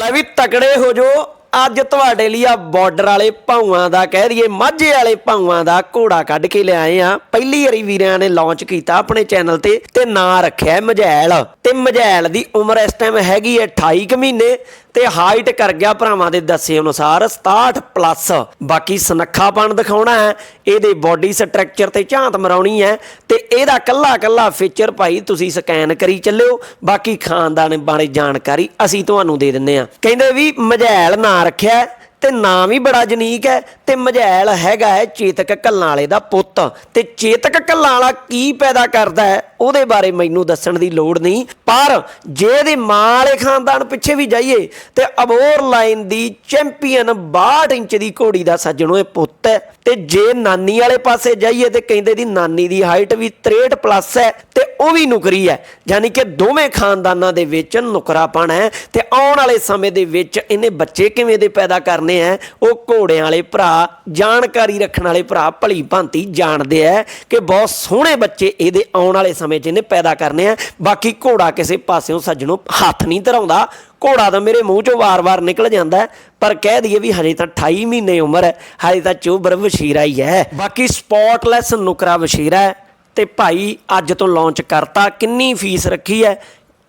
ਲੈ ਵੀ ਤਕੜੇ ਹੋ ਜੋ। ਅੱਜ ਤੁਹਾਡੇ ਲਈ ਆ ਬਾਰਡਰ ਵਾਲੇ ਭਾਊਆਂ ਦਾ ਕਹਿ ਦਈਏ, ਮਾਝੇ ਵਾਲੇ ਭਾਊਆਂ ਦਾ ਘੋੜਾ ਕੱਢ ਕੇ ਲਿਆਏ ਆ। ਪਹਿਲੀ ਵਾਰੀ ਵੀਰਿਆਂ ਨੇ ਲਾਂਚ ਕੀਤਾ ਆਪਣੇ ਚੈਨਲ ਤੇ ਤੇ ਨਾਂ ਰੱਖਿਆ ਹੈ ਮਝੈਲ ਤੇ ਮਝੈਲ ਦੀ ਉਮਰ ਇਸ ਟਾਈਮ ਹੈਗੀ ਹੈ 28 ਕੁ ਮਹੀਨੇ ਤੇ ਹਾਈਟ ਕਰ ਗਿਆ ਭਰਾਵਾਂ ਦੇ ਦੱਸੇ ਅਨੁਸਾਰ 67 ਪਲੱਸ ਬਾਕੀ ਸਨੱਖਾਪਣ ਦਿਖਾਉਣਾ ਹੈ, ਇਹਦੇ ਬਾਡੀ ਸਟਰਕਚਰ ਤੇ ਝਾਂਤ ਮਰਾਉਣੀ ਹੈ ਤੇ ਇਹਦਾ ਕੱਲਾ ਕੱਲਾ ਫੀਚਰ ਭਾਈ ਤੁਸੀਂ ਸਕੈਨ ਕਰੀ ਚੱਲਿਓ। ਬਾਕੀ ਖਾਨਦਾਨ ਬਾਰੇ ਜਾਣਕਾਰੀ ਅਸੀਂ ਤੁਹਾਨੂੰ ਦੇ ਦਿੰਨੇ ਆ ਕਹਿੰਦੇ ਵੀ ਮਜ਼ੈਲ ਨਾਂ ਰੱਖਿਆ ਤੇ ਨਾਂ ਵੀ ਬੜਾ ਜਨੀਕ ਹੈ ਤੇ ਮਝੈਲ ਹੈਗਾ ਹੈ ਚੇਤਕ ਕੱਲਾਂ ਵਾਲੇ ਦਾ ਪੁੱਤ। ਤੇ ਚੇਤਕ ਕੱਲਾਂ ਵਾਲਾ ਕੀ ਪੈਦਾ ਕਰਦਾ ਹੈ? ਉਹਦੇ ਬਾਰੇ ਮੈਨੂੰ ਦੱਸਣ ਦੀ ਲੋੜ ਨਹੀਂ। ਪਰ ਜੇ ਇਹਦੇ ਮਾਂ ਵਾਲੇ ਖਾਨਦਾਨ ਪਿੱਛੇ ਵੀ ਜਾਈਏ, ਤੇ ਅਬੋਰ ਲਾਈਨ ਦੀ ਚੈਂਪੀਅਨ 62 ਇੰਚ ਦੀ ਘੋੜੀ ਦਾ ਸੱਜਣੋ ਇਹ ਪੁੱਤ ਹੈ। ਤੇ ਜੇ ਨਾਨੀ ਵਾਲੇ ਪਾਸੇ ਜਾਈਏ, ਤੇ ਕਹਿੰਦੇ ਦੀ ਨਾਨੀ ਦੀ ਹਾਈਟ ਵੀ 63 ਪਲੱਸ ਹੈ ਤੇ ਉਹ ਵੀ ਨੁਕਰੀ ਹੈ। ਯਾਨੀ ਕਿ ਦੋਵੇਂ ਖਾਨਦਾਨਾਂ ਦੇ ਵਿੱਚ ਨੁਕਰਾਪਣ ਹੈ ਤੇ ਆਉਣ ਵਾਲੇ ਸਮੇਂ ਦੇ ਵਿੱਚ ਇਹਨੇ ਬੱਚੇ ਕਿਵੇਂ ਦੇ ਪੈਦਾ ਕਰਨੇ ਆ, ਉਹ ਘੋੜਿਆਂ ਵਾਲੇ ਭਰਾ, ਜਾਣਕਾਰੀ ਰੱਖਣ ਵਾਲੇ ਭਰਾ, ਭਲੀ ਭਾਂਤੀ ਜਾਣਦੇ ਆ ਕਿ ਬਹੁਤ ਸੋਹਣੇ ਬੱਚੇ ਇਹਦੇ ਆਉਣ ਵਾਲੇ ਸਮੇਂ 'ਚ ਇਹਨੇ ਪੈਦਾ ਕਰਨੇ ਆ। ਬਾਕੀ ਘੋੜਾ ਕਿਸੇ ਪਾਸਿਓਂ ਸੱਜਣੋਂ ਹੱਥ ਨਹੀਂ ਧਰਾਉਂਦਾ। ਘੋੜਾ ਤਾਂ ਮੇਰੇ ਮੂੰਹ ਚੋਂ ਵਾਰ-ਵਾਰ ਨਿਕਲ ਜਾਂਦਾ ਪਰ ਕਹਿ ਦਈਏ ਵੀ ਹਜੇ ਤਾਂ 28 ਮਹੀਨੇ ਉਮਰ ਹੈ, ਹਜੇ ਤਾਂ ਚੋਬਰ ਵਸ਼ੀਰਾ ਹੀ ਹੈ। ਬਾਕੀ ਸਪੌਟਲੈਸ ਨੁਕਰਾ ਵਸ਼ੀਰਾ ਹੈ ਤੇ ਭਾਈ ਅੱਜ ਤੋਂ ਲਾਂਚ ਕਰਤਾ, ਕਿੰਨੀ ਫੀਸ ਰੱਖੀ ਹੈ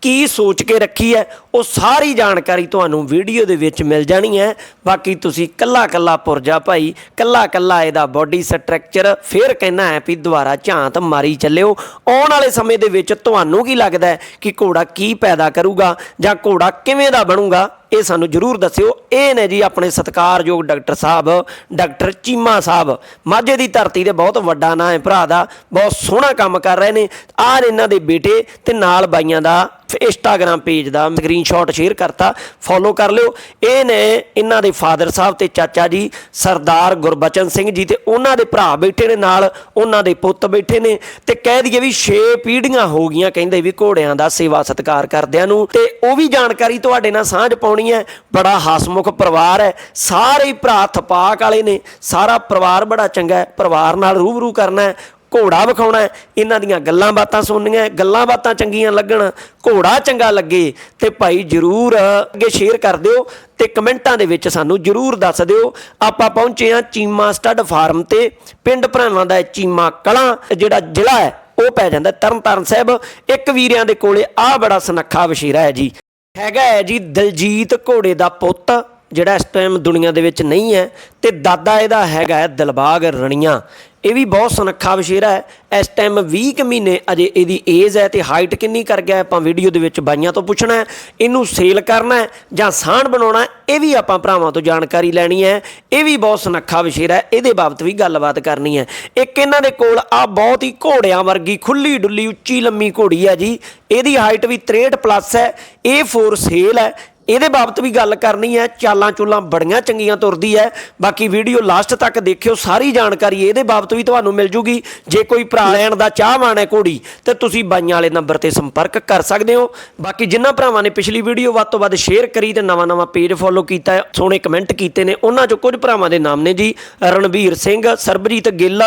ਕੀ ਸੋਚ ਕੇ ਰੱਖੀ ਹੈ, ਉਹ ਸਾਰੀ ਜਾਣਕਾਰੀ ਤੁਹਾਨੂੰ ਵੀਡੀਓ ਦੇ ਵਿੱਚ ਮਿਲ ਜਾਣੀ ਹੈ। ਬਾਕੀ ਤੁਸੀਂ ਕੱਲਾ ਕੱਲਾ ਪੁਰਜਾ ਭਾਈ, ਕੱਲਾ ਕੱਲਾ ਇਹਦਾ ਬਾਡੀ ਸਟਰਕਚਰ ਫਿਰ ਕਹਿਣਾ ਹੈ ਵੀ ਦੁਬਾਰਾ ਝਾਂਤ ਮਾਰੀ ਚੱਲਿਓ। ਆਉਣ ਵਾਲੇ ਸਮੇਂ ਦੇ ਵਿੱਚ ਤੁਹਾਨੂੰ ਕੀ ਲੱਗਦਾ ਕਿ ਘੋੜਾ ਕੀ ਪੈਦਾ ਕਰੂਗਾ ਜਾਂ ਘੋੜਾ ਕਿਵੇਂ ਦਾ ਬਣੂਗਾ, ਇਹ ਸਾਨੂੰ ਜਰੂਰ ਦੱਸਿਓ। ਇਹ ਨੇ ਜੀ ਆਪਣੇ ਸਤਿਕਾਰਯੋਗ ਡਾਕਟਰ ਸਾਹਿਬ, ਡਾਕਟਰ ਚੀਮਾ ਸਾਹਿਬ। ਮਾਝੇ ਦੀ ਧਰਤੀ ਦੇ ਬਹੁਤ ਵੱਡਾ ਨਾਂ ਹੈ, ਭਰਾ ਦਾ, ਬਹੁਤ ਸੋਹਣਾ ਕੰਮ ਕਰ ਰਹੇ ਨੇ। ਆਹ ਇਹਨਾਂ ਦੇ ਬੇਟੇ ਤੇ ਨਾਲ ਬਾਈਆਂ ਦਾ ਇੰਸਟਾਗ੍ਰam ਪੇਜ ਦਾ ਸਕਰੀਨਸ਼ਾਟ ਸ਼ੇਅਰ ਕਰਤਾ ਫੋਲੋ ਕਰ ਲਿਓ। ਇਹ ਨੇ ਇਹਨਾਂ ਦੇ ਫਾਦਰ ਸਾਹਿਬ ਤੇ ਚਾਚਾ ਜੀ, ਸਰਦਾਰ ਗੁਰਬਚਨ ਸਿੰਘ ਜੀ ਤੇ ਉਹਨਾਂ ਦੇ ਭਰਾ ਬੈਠੇ ਨੇ ਨਾਲ, ਉਹਨਾਂ ਦੇ ਪੁੱਤ ਬੈਠੇ ਨੇ ਤੇ ਕਹਿ ਦਈਏ ਵੀ 6 ਪੀੜ੍ਹੀਆਂ ਹੋ ਗਈਆਂ, ਕਹਿੰਦੇ ਵੀ ਘੋੜਿਆਂ ਦਾ ਸੇਵਾ ਸਤਿਕਾਰ ਕਰਦਿਆਂ ਨੂੰ। ਤੇ ਉਹ ਵੀ ਜਾਣਕਾਰੀ ਤੁਹਾਡੇ ਨਾਲ ਸਾਂਝ ਪਾਉਣੀ ਹੈ। ਬੜਾ ਹਸਮੁਖ ਪਰਿਵਾਰ ਹੈ। ਸਾਰੇ ਭਰਾ ਥਪਾਕ ਵਾਲੇ ਨੇ। ਸਾਰਾ ਪਰਿਵਾਰ ਬੜਾ ਚੰਗਾ ਹੈ। ਪਰਿਵਾਰ ਨਾਲ ਰੂਬਰੂ ਕਰਨਾ ਹੈ। ਘੋੜਾ ਵਿਖਾਉਣਾ ਇਹਨਾਂ ਦੀਆਂ ਗੱਲਾਂ ਬਾਤਾਂ ਸੁਣਨੀਆਂ ਗੱਲਾਂ ਬਾਤਾਂ ਚੰਗੀਆਂ ਲੱਗਣ, ਘੋੜਾ ਚੰਗਾ ਲੱਗੇ ਤੇ ਭਾਈ ਜਰੂਰ ਅੱਗੇ ਸ਼ੇਅਰ ਕਰ ਦਿਓ ਤੇ ਕਮੈਂਟਾਂ ਦੇ ਵਿੱਚ ਸਾਨੂੰ ਜਰੂਰ ਦੱਸ ਦਿਓ। ਆਪਾਂ ਪਹੁੰਚੇ ਆ ਚੀਮਾ ਸਟੱਡ ਫਾਰਮ ਤੇ। ਪਿੰਡ ਭਰਾਵਾਂ ਦਾ ਚੀਮਾ ਕਲਾਂ ਜਿਹੜਾ ਜ਼ਿਲ੍ਹਾ ਹੈ, ਉਹ ਪੈ ਜਾਂਦਾ ਤਰਨਤਾਰਨ ਸਾਹਿਬ। ਇੱਕ ਵੀਰਿਆਂ ਦੇ ਕੋਲੇ ਆ ਬੜਾ ਸੁਨੱਖਾ ਵਸ਼ੀਰਾ ਹੈ ਜੀ। ਹੈਗਾ ਹੈ ਜੀ ਦਲਜੀਤ ਘੋੜੇ ਦਾ ਪੁੱਤ, ਜਿਹੜਾ ਇਸ ਟਾਈਮ ਦੁਨੀਆ ਦੇ ਵਿੱਚ ਨਹੀਂ ਹੈ ਤੇ ਦਾਦਾ ਇਹਦਾ ਹੈਗਾ ਹੈ ਦਿਲਬਾਗ ਰਣੀਆਂ। ਇਹ ਵੀ ਬਹੁਤ ਸੁਨੱਖਾ ਵਸ਼ੀਰਾ ਹੈ। ਇਸ ਟਾਈਮ 20 ਕੁ ਮਹੀਨੇ ਅਜੇ ਇਹਦੀ ਏਜ ਹੈ ਤੇ ਹਾਈਟ ਕਿੰਨੀ ਕਰ ਗਿਆ ਆਪਾਂ ਵੀਡੀਓ ਦੇ ਵਿੱਚ ਬਾਈਆਂ ਤੋਂ ਪੁੱਛਣਾ ਹੈ। ਇਹਨੂੰ ਸੇਲ ਕਰਨਾ ਹੈ ਜਾਂ ਸਾਣ ਬਣਾਉਣਾ ਇਹ ਵੀ ਆਪਾਂ ਭਰਾਵਾਂ ਤੋਂ ਜਾਣਕਾਰੀ ਲੈਣੀ ਹੈ। ਇਹ ਵੀ ਬਹੁਤ ਸੁਨੱਖਾ ਵਸ਼ੀਰਾ ਹੈ। ਇਹਦੇ ਬਾਬਤ ਵੀ ਗੱਲਬਾਤ ਕਰਨੀ ਹੈ। ਇੱਕ ਇਹਨਾਂ ਦੇ ਕੋਲ ਆ ਬਹੁਤ ਹੀ ਘੋੜਿਆਂ ਵਰਗੀ ਖੁੱਲੀ ਡੁੱਲੀ ਉੱਚੀ ਲੰਮੀ ਘੋੜੀ ਹੈ ਜੀ। ਇਹਦੀ ਹਾਈਟ ਵੀ 63 ਪਲੱਸ ਹੈ। ਇਹ ਫੋਰ ਸੇਲ ਹੈ। ਇਹਦੇ ਬਾਬਤ ਵੀ ਗੱਲ ਕਰਨੀ ਹੈ, ਚਾਲਾਂ ਚੁੱਲਾਂ ਬੜੀਆਂ ਚੰਗੀਆਂ ਤੁਰਦੀ ਹੈ। ਬਾਕੀ ਵੀਡੀਓ ਲਾਸਟ ਤੱਕ ਦੇਖਿਓ, ਸਾਰੀ ਜਾਣਕਾਰੀ ਇਹਦੇ ਬਾਬਤ ਵੀ ਤੁਹਾਨੂੰ ਮਿਲ ਜੂਗੀ। ਜੇ ਕੋਈ ਭਰਾ ਲੈਣ ਦਾ ਚਾਹਵਾਨ ਹੈ ਘੋੜੀ, ਤੇ ਤੁਸੀਂ ਬਾਈਆਂ ਵਾਲੇ ਨੰਬਰ ਤੇ ਸੰਪਰਕ ਕਰ ਸਕਦੇ ਹੋ। ਬਾਕੀ ਜਿਨ੍ਹਾਂ ਭਰਾਵਾਂ ਨੇ ਪਿਛਲੀ ਵੀਡੀਓ ਵੱਧ ਤੋਂ ਵੱਧ ਸ਼ੇਅਰ ਕਰੀ ਤੇ ਨਵਾਂ ਨਵਾਂ ਪੇਜ ਫੋਲੋ ਕੀਤਾ ਹੈ, ਸੋਹਣੇ ਕਮੈਂਟ ਕੀਤੇ ਨੇ, ਉਹਨਾਂ ਚੋਂ ਕੁਝ ਭਰਾਵਾਂ ਦੇ ਨਾਮ ਨੇ ਜੀ। ਰਣਵੀਰ ਸਿੰਘ, ਸਰਬਜੀਤ ਗਿੱਲ,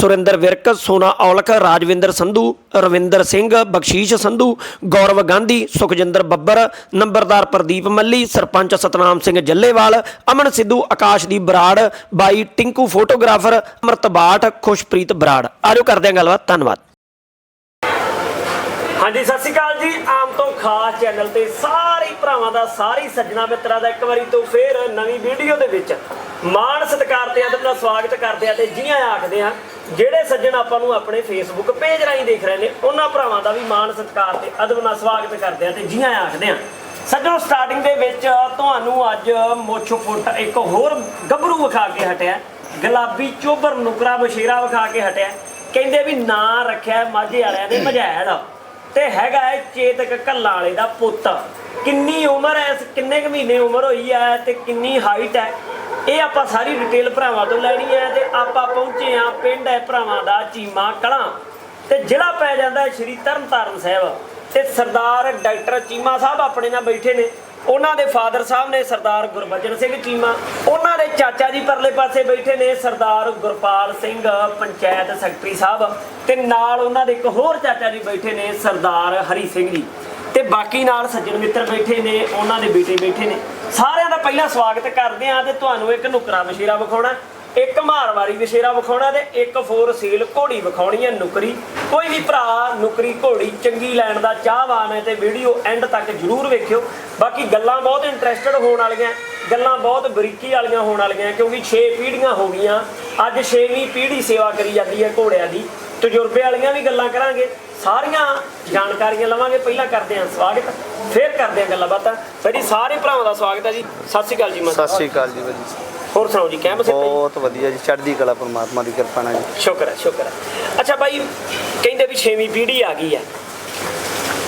ਸੁਰਿੰਦਰ ਵਿਰਕ, ਸੋਨਾ ਔਲਖ, ਰਾਜਵਿੰਦਰ ਸੰਧੂ, ਰਵਿੰਦਰ ਸਿੰਘ, ਬਖਸ਼ੀਸ਼ ਸੰਧੂ, ਗੌਰਵ ਗਾਂਧੀ, ਸੁਖਜਿੰਦਰ ਬੱਬਰ, ਨੰਬਰਦਾਰ ਪ੍ਰਦੀਪ ਮੱਲੀ, ਸਰਪੰਚ ਸਤਨਾਮ ਸਿੰਘ ਜੱਲੇਵਾਲ, ਅਮਨ ਸਿੱਧੂ ਆਕਾਸ਼ਦੀਪ ਬਰਾੜ, ਬਾਈ ਟਿੰਕੂ ਫੋਟੋਗ੍ਰਾਫਰ, ਅਮਰਤ ਬਾਠ, ਖੁਸ਼ਪ੍ਰੀਤ ਬਰਾੜ। ਆਜੋ ਕਰਦੇ ਹਾਂ ਗੱਲਬਾਤ, ਧੰਨਵਾਦ। ਹਾਂਜੀ, ਸਤਿ ਸ਼੍ਰੀ ਅਕਾਲ ਜੀ। ਆਮ ਤੋਂ ਖਾਸ ਚੈਨਲ ਤੇ ਸਾਰੇ ਭਰਾਵਾਂ ਦਾ, ਸਾਰੇ ਸੱਜਣਾ ਮਿੱਤਰਾਂ ਦਾ ਇੱਕ ਵਾਰੀ ਤੋਂ ਫੇਰ ਨਵੀਂ ਵੀਡੀਓ ਦੇ ਵਿੱਚ ਮਾਣ ਸਤਿਕਾਰ ਤੇ ਅਦਬ ਨਾਲ ਸਵਾਗਤ ਕਰਦੇ ਆ ਤੇ ਜੀਆਂ ਆਖਦੇ ਆ ਜਿਹੜੇ ਸੱਜਣ ਆਪਾਂ ਨੂੰ ਆਪਣੇ ਫੇਸਬੁੱਕ ਪੇਜ ਰਾਹੀਂ ਦੇਖ ਰਹੇ ਨੇ, ਉਹਨਾਂ ਭਰਾਵਾਂ ਦਾ ਵੀ ਮਾਣ ਸਤਿਕਾਰ ਤੇ ਅਦਬ ਨਾਲ ਸਵਾਗਤ ਕਰਦੇ ਆ ਤੇ ਜੀਆਂ ਆਖਦੇ ਆ ਸੱਜਣੋ ਸਟਾਰਟਿੰਗ ਦੇ ਵਿੱਚ ਤੁਹਾਨੂੰ ਅੱਜ ਮੋਛੋ ਫੁੱਟ ਇੱਕ ਹੋਰ ਗੱਭਰੂ ਵਿਖਾ ਕੇ ਹਟਿਆ। ਗੁਲਾਬੀ ਚੋਬਰ ਨੁਕਰਾ ਬਸ਼ੀਰਾ ਵਿਖਾ ਕੇ ਹਟਿਆ। ਕਹਿੰਦੇ ਵੀ ਨਾਂ ਰੱਖਿਆ ਮਾਝੇ ਵਾਲਿਆਂ ਨੇ ਮਝੈੜ ਤੇ ਹੈਗਾ ਹੈ ਚੇਤਕ ਕੱਲਾਂ ਵਾਲੇ ਦਾ ਪੁੱਤ। ਕਿੰਨੀ ਉਮਰ ਹੈ ਕਿੰਨੇ ਕੁ ਮਹੀਨੇ ਉਮਰ ਹੋਈ ਹੈ ਤੇ ਕਿੰਨੀ ਹਾਈਟ ਹੈ, ਇਹ ਆਪਾਂ ਸਾਰੀ ਡਿਟੇਲ ਭਰਾਵਾਂ ਤੋਂ ਲੈਣੀ ਹੈ ਤੇ ਆਪਾਂ ਪਹੁੰਚੇ ਆ ਪਿੰਡ ਹੈ ਭਰਾਵਾਂ ਦਾ ਚੀਮਾ ਕਲਾਂ। ਤੇ ਜ਼ਿਲ੍ਹਾ ਪੈ ਜਾਂਦਾ ਹੈ ਸ਼੍ਰੀ ਤਰਨਤਾਰਨ ਸਾਹਿਬ। ਤੇ ਸਰਦਾਰ ਡਾਕਟਰ ਚੀਮਾ ਸਾਹਿਬ ਆਪਣੇ ਨਾਲ ਬੈਠੇ ਨੇ। ਉਹਨਾਂ ਦੇ ਫਾਦਰ ਸਾਹਿਬ ਨੇ ਸਰਦਾਰ ਗੁਰਬਚਨ ਸਿੰਘ ਚੀਮਾ, ਉਹਨਾਂ ਦੇ ਚਾਚਾ ਜੀ ਪਰਲੇ ਪਾਸੇ ਬੈਠੇ ਨੇ ਸਰਦਾਰ ਗੁਰਪਾਲ ਸਿੰਘ ਪੰਚਾਇਤ ਸੈਕਟਰੀ ਸਾਹਿਬ ਤੇ ਨਾਲ ਉਹਨਾਂ ਦੇ ਇੱਕ ਹੋਰ ਚਾਚਾ ਜੀ ਬੈਠੇ ਨੇ ਸਰਦਾਰ ਹਰੀ ਸਿੰਘ ਜੀ। ਤੇ ਬਾਕੀ ਨਾਲ ਸੱਜਣ ਮਿੱਤਰ ਬੈਠੇ ਨੇ, ਉਹਨਾਂ ਦੇ ਬੇਟੇ ਬੈਠੇ ਨੇ। ਸਾਰਿਆਂ ਦਾ ਪਹਿਲਾਂ ਸਵਾਗਤ ਕਰਦੇ ਆ ਤੇ ਤੁਹਾਨੂੰ ਇੱਕ ਨੁਕਰਾ ਵਸ਼ੇਰਾ ਵਿਖਾਉਣਾ। ਇੱਕ ਮਾਰਵਾਰੀ ਵਸ਼ੇਰਾ ਵਿਖਾਉਣਾ ਤੇ ਇੱਕ ਫੋਰ ਸੀਲ ਘੋੜੀ ਵਿਖਾਉਣੀ ਹੈ ਨੁਕਰੀ। ਕੋਈ ਵੀ ਭਰਾ ਨੁਕਰੀ ਘੋੜੀ ਚੰਗੀ ਲੈਣ ਦਾ ਚਾਹਵਾਨ ਹੈ ਤੇ ਵੀਡੀਓ ਐਂਡ ਤੱਕ ਜਰੂਰ ਵੇਖਿਓ। ਬਾਕੀ ਗੱਲਾਂ ਬਹੁਤ ਇੰਟਰਸਟਡ ਹੋਣ ਵਾਲੀਆਂ, ਗੱਲਾਂ ਬਹੁਤ ਬਰੀਕੀ ਵਾਲੀਆਂ ਹੋਣ ਵਾਲੀਆਂ ਕਿਉਂਕਿ 6 ਪੀੜ੍ਹੀਆਂ ਹੋ ਗਈਆਂ। ਅੱਜ 6ਵੀਂ ਪੀੜ੍ਹੀ ਸੇਵਾ ਕਰੀ ਜਾਂਦੀ ਹੈ ਘੋੜਿਆਂ ਦੀ। ਤਜਰਬੇ ਵਾਲੀਆਂ ਵੀ ਗੱਲਾਂ ਕਰਾਂਗੇ। ਸਾਰੀਆਂ ਜਾਣਕਾਰੀਆਂ ਲਵਾਂਗੇ। ਪਹਿਲਾਂ ਕਰਦੇ ਹਾਂ ਸਵਾਗਤ, ਫਿਰ ਕਰਦੇ ਹਾਂ ਗੱਲਾਂ ਬਾਤਾਂ। ਬੜੀ ਸਾਰੇ ਭਰਾਵਾਂ ਦਾ ਸਵਾਗਤ ਹੈ ਜੀ। ਸਤਿ ਸ਼੍ਰੀ ਅਕਾਲ ਜੀ, ਮਾਤਾ ਸਤਿ ਸ਼੍ਰੀ ਅਕਾਲ ਜੀ ਭਾਜੀ ਹੋਰ ਸੁਣਾਓ ਜੀ ਕਹਿਮ ਸੇ ਬਹੁਤ ਵਧੀਆ ਜੀ ਚੜ੍ਹਦੀ ਕਲਾ ਪਰਮਾਤਮਾ ਦੀ ਕਿਰਪਾ ਨਾਲ ਜੀ। ਸ਼ੁਕਰ ਹੈ ਸ਼ੁਕਰ ਹੈ। ਅੱਛਾ ਭਾਈ ਕਹਿੰਦੇ ਵੀ 6ਵੀਂ ਪੀੜ੍ਹੀ ਆ ਗਈ ਹੈ।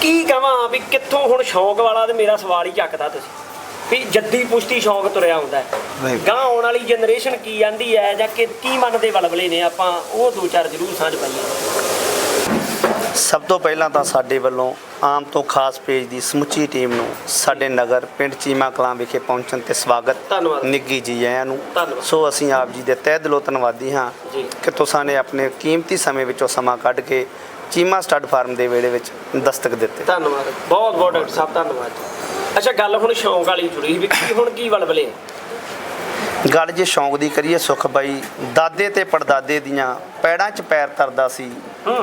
ਕੀ ਕਹਾਂ ਵੀ ਕਿੱਥੋਂ ਹੁਣ ਸ਼ੌਂਕ ਵਾਲਾ ਤੇ ਮੇਰਾ ਸਵਾਲ ਹੀ ਚੱਕਦਾ ਤੁਸੀਂ? ਵੀ ਜੱਦੀ ਪੁਸ਼ਤੀ ਸ਼ੌਂਕ ਤੁਰਿਆ ਹੁੰਦਾ ਹੈ। ਗਾਂ ਆਉਣ ਵਾਲੀ ਜਨਰੇਸ਼ਨ ਕੀ ਆਂਦੀ ਹੈ ਜਾਂ ਕਿ ਕੀ ਮੰਨਦੇ ਵਲਵਲੇ ਨੇ ਆਪਾਂ ਉਹ ਦੋ ਚਾਰ ਜ਼ਰੂਰ ਸਾਂਝ ਪਾਈਏ। ਸਭ ਤੋਂ ਪਹਿਲਾਂ ਤਾਂ ਸਾਡੇ ਵੱਲੋਂ ਆਮ ਤੋਂ ਖਾਸ ਪੇਜ ਦੀ ਸਮੁੱਚੀ ਟੀਮ ਨੂੰ ਸਾਡੇ ਨਗਰ ਪਿੰਡ ਚੀਮਾ ਕਲਾਂ ਵਿਖੇ ਪਹੁੰਚਣ ਤੇ ਸਵਾਗਤ ਧੰਨਵਾਦ। ਨਿੱਗੀ ਜੀ ਆਇਆਂ ਨੂੰ। ਸੋ ਅਸੀਂ ਆਪ ਜੀ ਦੇ ਤਹਿ ਦਿਲੋਂ ਧੰਨਵਾਦੀ ਹਾਂ। ਕਿ ਤੁਸੀਂ ਨੇ ਆਪਣੇ ਕੀਮਤੀ ਸਮੇਂ ਵਿੱਚੋਂ ਸਮਾਂ ਕੱਢ ਕੇ ਚੀਮਾ ਸਟੱਡ ਫਾਰਮ ਦੇ ਵੇੜੇ ਵਿੱਚ ਦਸਤਕ ਦਿੱਤੇ ਧੰਨਵਾਦ ਬਹੁਤ ਬਹੁਤ ਡਾਕਟਰ ਸਾਹਿਬ ਧੰਨਵਾਦ। ਅੱਛਾ ਗੱਲ ਹੁਣ ਸ਼ੌਂਕ ਵਾਲੀ ਜੁੜੀ ਵੀ ਕੀ ਹੁਣ ਕੀ ਵਲਵਲੇ ਗੱਲ ਜੇ ਸ਼ੌਂਕ ਦੀ ਕਰੀਏ ਸੁਖ ਬਾਈ ਦਾਦੇ ਤੇ ਪੜਦਾਦੇ ਦੀਆਂ ਪੈੜਾਂ 'ਚ ਪੈਰ ਧਰਦਾ ਸੀ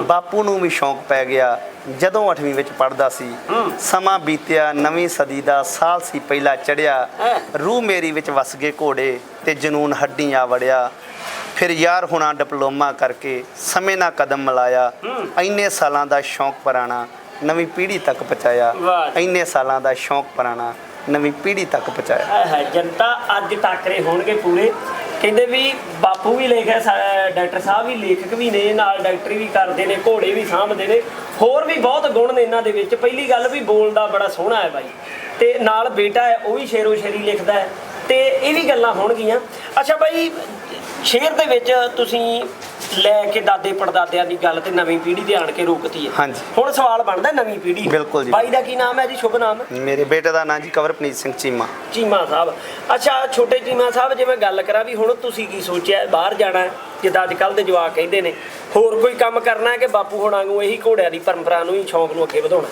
ਬਾਪੂ ਨੂੰ ਵੀ ਸ਼ੌਂਕ ਪੈ ਗਿਆ ਜਦੋਂ 8ਵੀਂ ਵਿੱਚ ਪੜਦਾ ਸੀ। ਸਮਾਂ ਬੀਤਿਆ ਨਵੀਂ ਸਦੀ ਦਾ ਸਾਲ ਸੀ ਪਹਿਲਾ ਚੜਿਆ। ਰੂਹ ਮੇਰੀ ਵਿੱਚ ਵਸ ਗਏ ਘੋੜੇ ਤੇ ਜਨੂਨ ਹੱਡੀਆਂ ਵੜਿਆ ਫਿਰ ਯਾਰ ਹੁਣਾ ਡਿਪਲੋਮਾ ਕਰਕੇ ਸਮੇਂ ਨਾਲ ਕਦਮ ਮਿਲਾਇਆ। ਇੰਨੇ ਸਾਲਾਂ ਦਾ ਸ਼ੌਂਕ ਪੁਰਾਣਾ ਨਵੀਂ ਪੀੜ੍ਹੀ ਤੱਕ ਪਹੁੰਚਾਇਆ। ਇੰਨੇ ਸਾਲਾਂ ਦਾ ਸ਼ੌਂਕ ਪੁਰਾਣਾ ਨਵੀਂ ਪੀੜ੍ਹੀ ਤੱਕ ਪਹੁੰਚਾਇਆ। ਹੈ ਹੈ ਜਨਤਾ ਅੱਜ ਟਾਕਰੇ ਹੋਣਗੇ ਪੂਰੇ। ਕਹਿੰਦੇ ਵੀ ਬਾਪੂ ਵੀ ਲੇਖਿਆ ਡਾਕਟਰ ਸਾਹਿਬ ਵੀ ਲੇਖਕ ਵੀ ਨੇ, ਨਾਲ ਡਾਕਟਰੀ ਵੀ ਕਰਦੇ ਨੇ, ਘੋੜੇ ਵੀ ਸਾਂਭਦੇ ਨੇ। ਹੋਰ ਵੀ ਬਹੁਤ ਗੁਣ ਨੇ ਇਹਨਾਂ ਦੇ ਵਿੱਚ। ਪਹਿਲੀ ਗੱਲ ਵੀ ਬੋਲਦਾ ਬੜਾ ਸੋਹਣਾ ਹੈ ਬਾਈ। ਤੇ ਨਾਲ ਬੇਟਾ ਹੈ, ਉਹ ਵੀ ਸ਼ੇਰੋ ਸ਼ੇਰੀ ਲਿਖਦਾ ਹੈ। ਤੇ ਇਹ ਵੀ ਗੱਲਾਂ ਹੋਣਗੀਆਂ। ਅੱਛਾ ਬਾਈ, ਸ਼ੇਰ ਦੇ ਵਿੱਚ ਤੁਸੀਂ ਲੈ ਕੇ ਦਾਦੇ ਪੜਦਾਦਿਆਂ ਦੀ ਗੱਲ ਤੇ ਨਵੀਂ ਪੀੜ੍ਹੀ ਦੇ ਆਣ ਕੇ ਰੋਕਤੀ ਹੈ ਹਾਂਜੀ। ਹੁਣ ਸਵਾਲ ਬਣਦਾ ਨਵੀਂ ਪੀੜ੍ਹੀ ਬਿਲਕੁਲ ਜੀ। ਬਾਈ ਦਾ ਕੀ ਨਾਮ ਹੈ ਜੀ ਸ਼ੁਭ ਨਾਮ ਮੇਰੇ ਬੇਟੇ ਦਾ ਨਾਂ ਜੀ ਕਵਰਪ੍ਰੀਤ ਸਿੰਘ ਚੀਮਾ ਚੀਮਾ ਸਾਹਿਬ ਅੱਛਾ ਛੋਟੇ ਚੀਮਾ ਸਾਹਿਬ ਜੇ ਮੈਂ ਗੱਲ ਕਰਾਂ ਵੀ ਹੁਣ ਤੁਸੀਂ ਕੀ ਸੋਚਿਆ ਬਾਹਰ ਜਾਣਾ ਹੈ? ਜਿੱਦਾਂ ਅੱਜ ਕੱਲ ਦੇ ਜਵਾਕ ਕਹਿੰਦੇ ਨੇ ਹੋਰ ਕੋਈ ਕੰਮ ਕਰਨਾ ਹੈ ਕਿ ਬਾਪੂ ਹੋਣਾ ਵਾਂਗੂ ਇਹੀ ਘੋੜਿਆਂ ਦੀ ਪਰੰਪਰਾ ਨੂੰ ਹੀ ਸ਼ੌਂਕ ਨੂੰ ਅੱਗੇ ਵਧਾਉਣਾ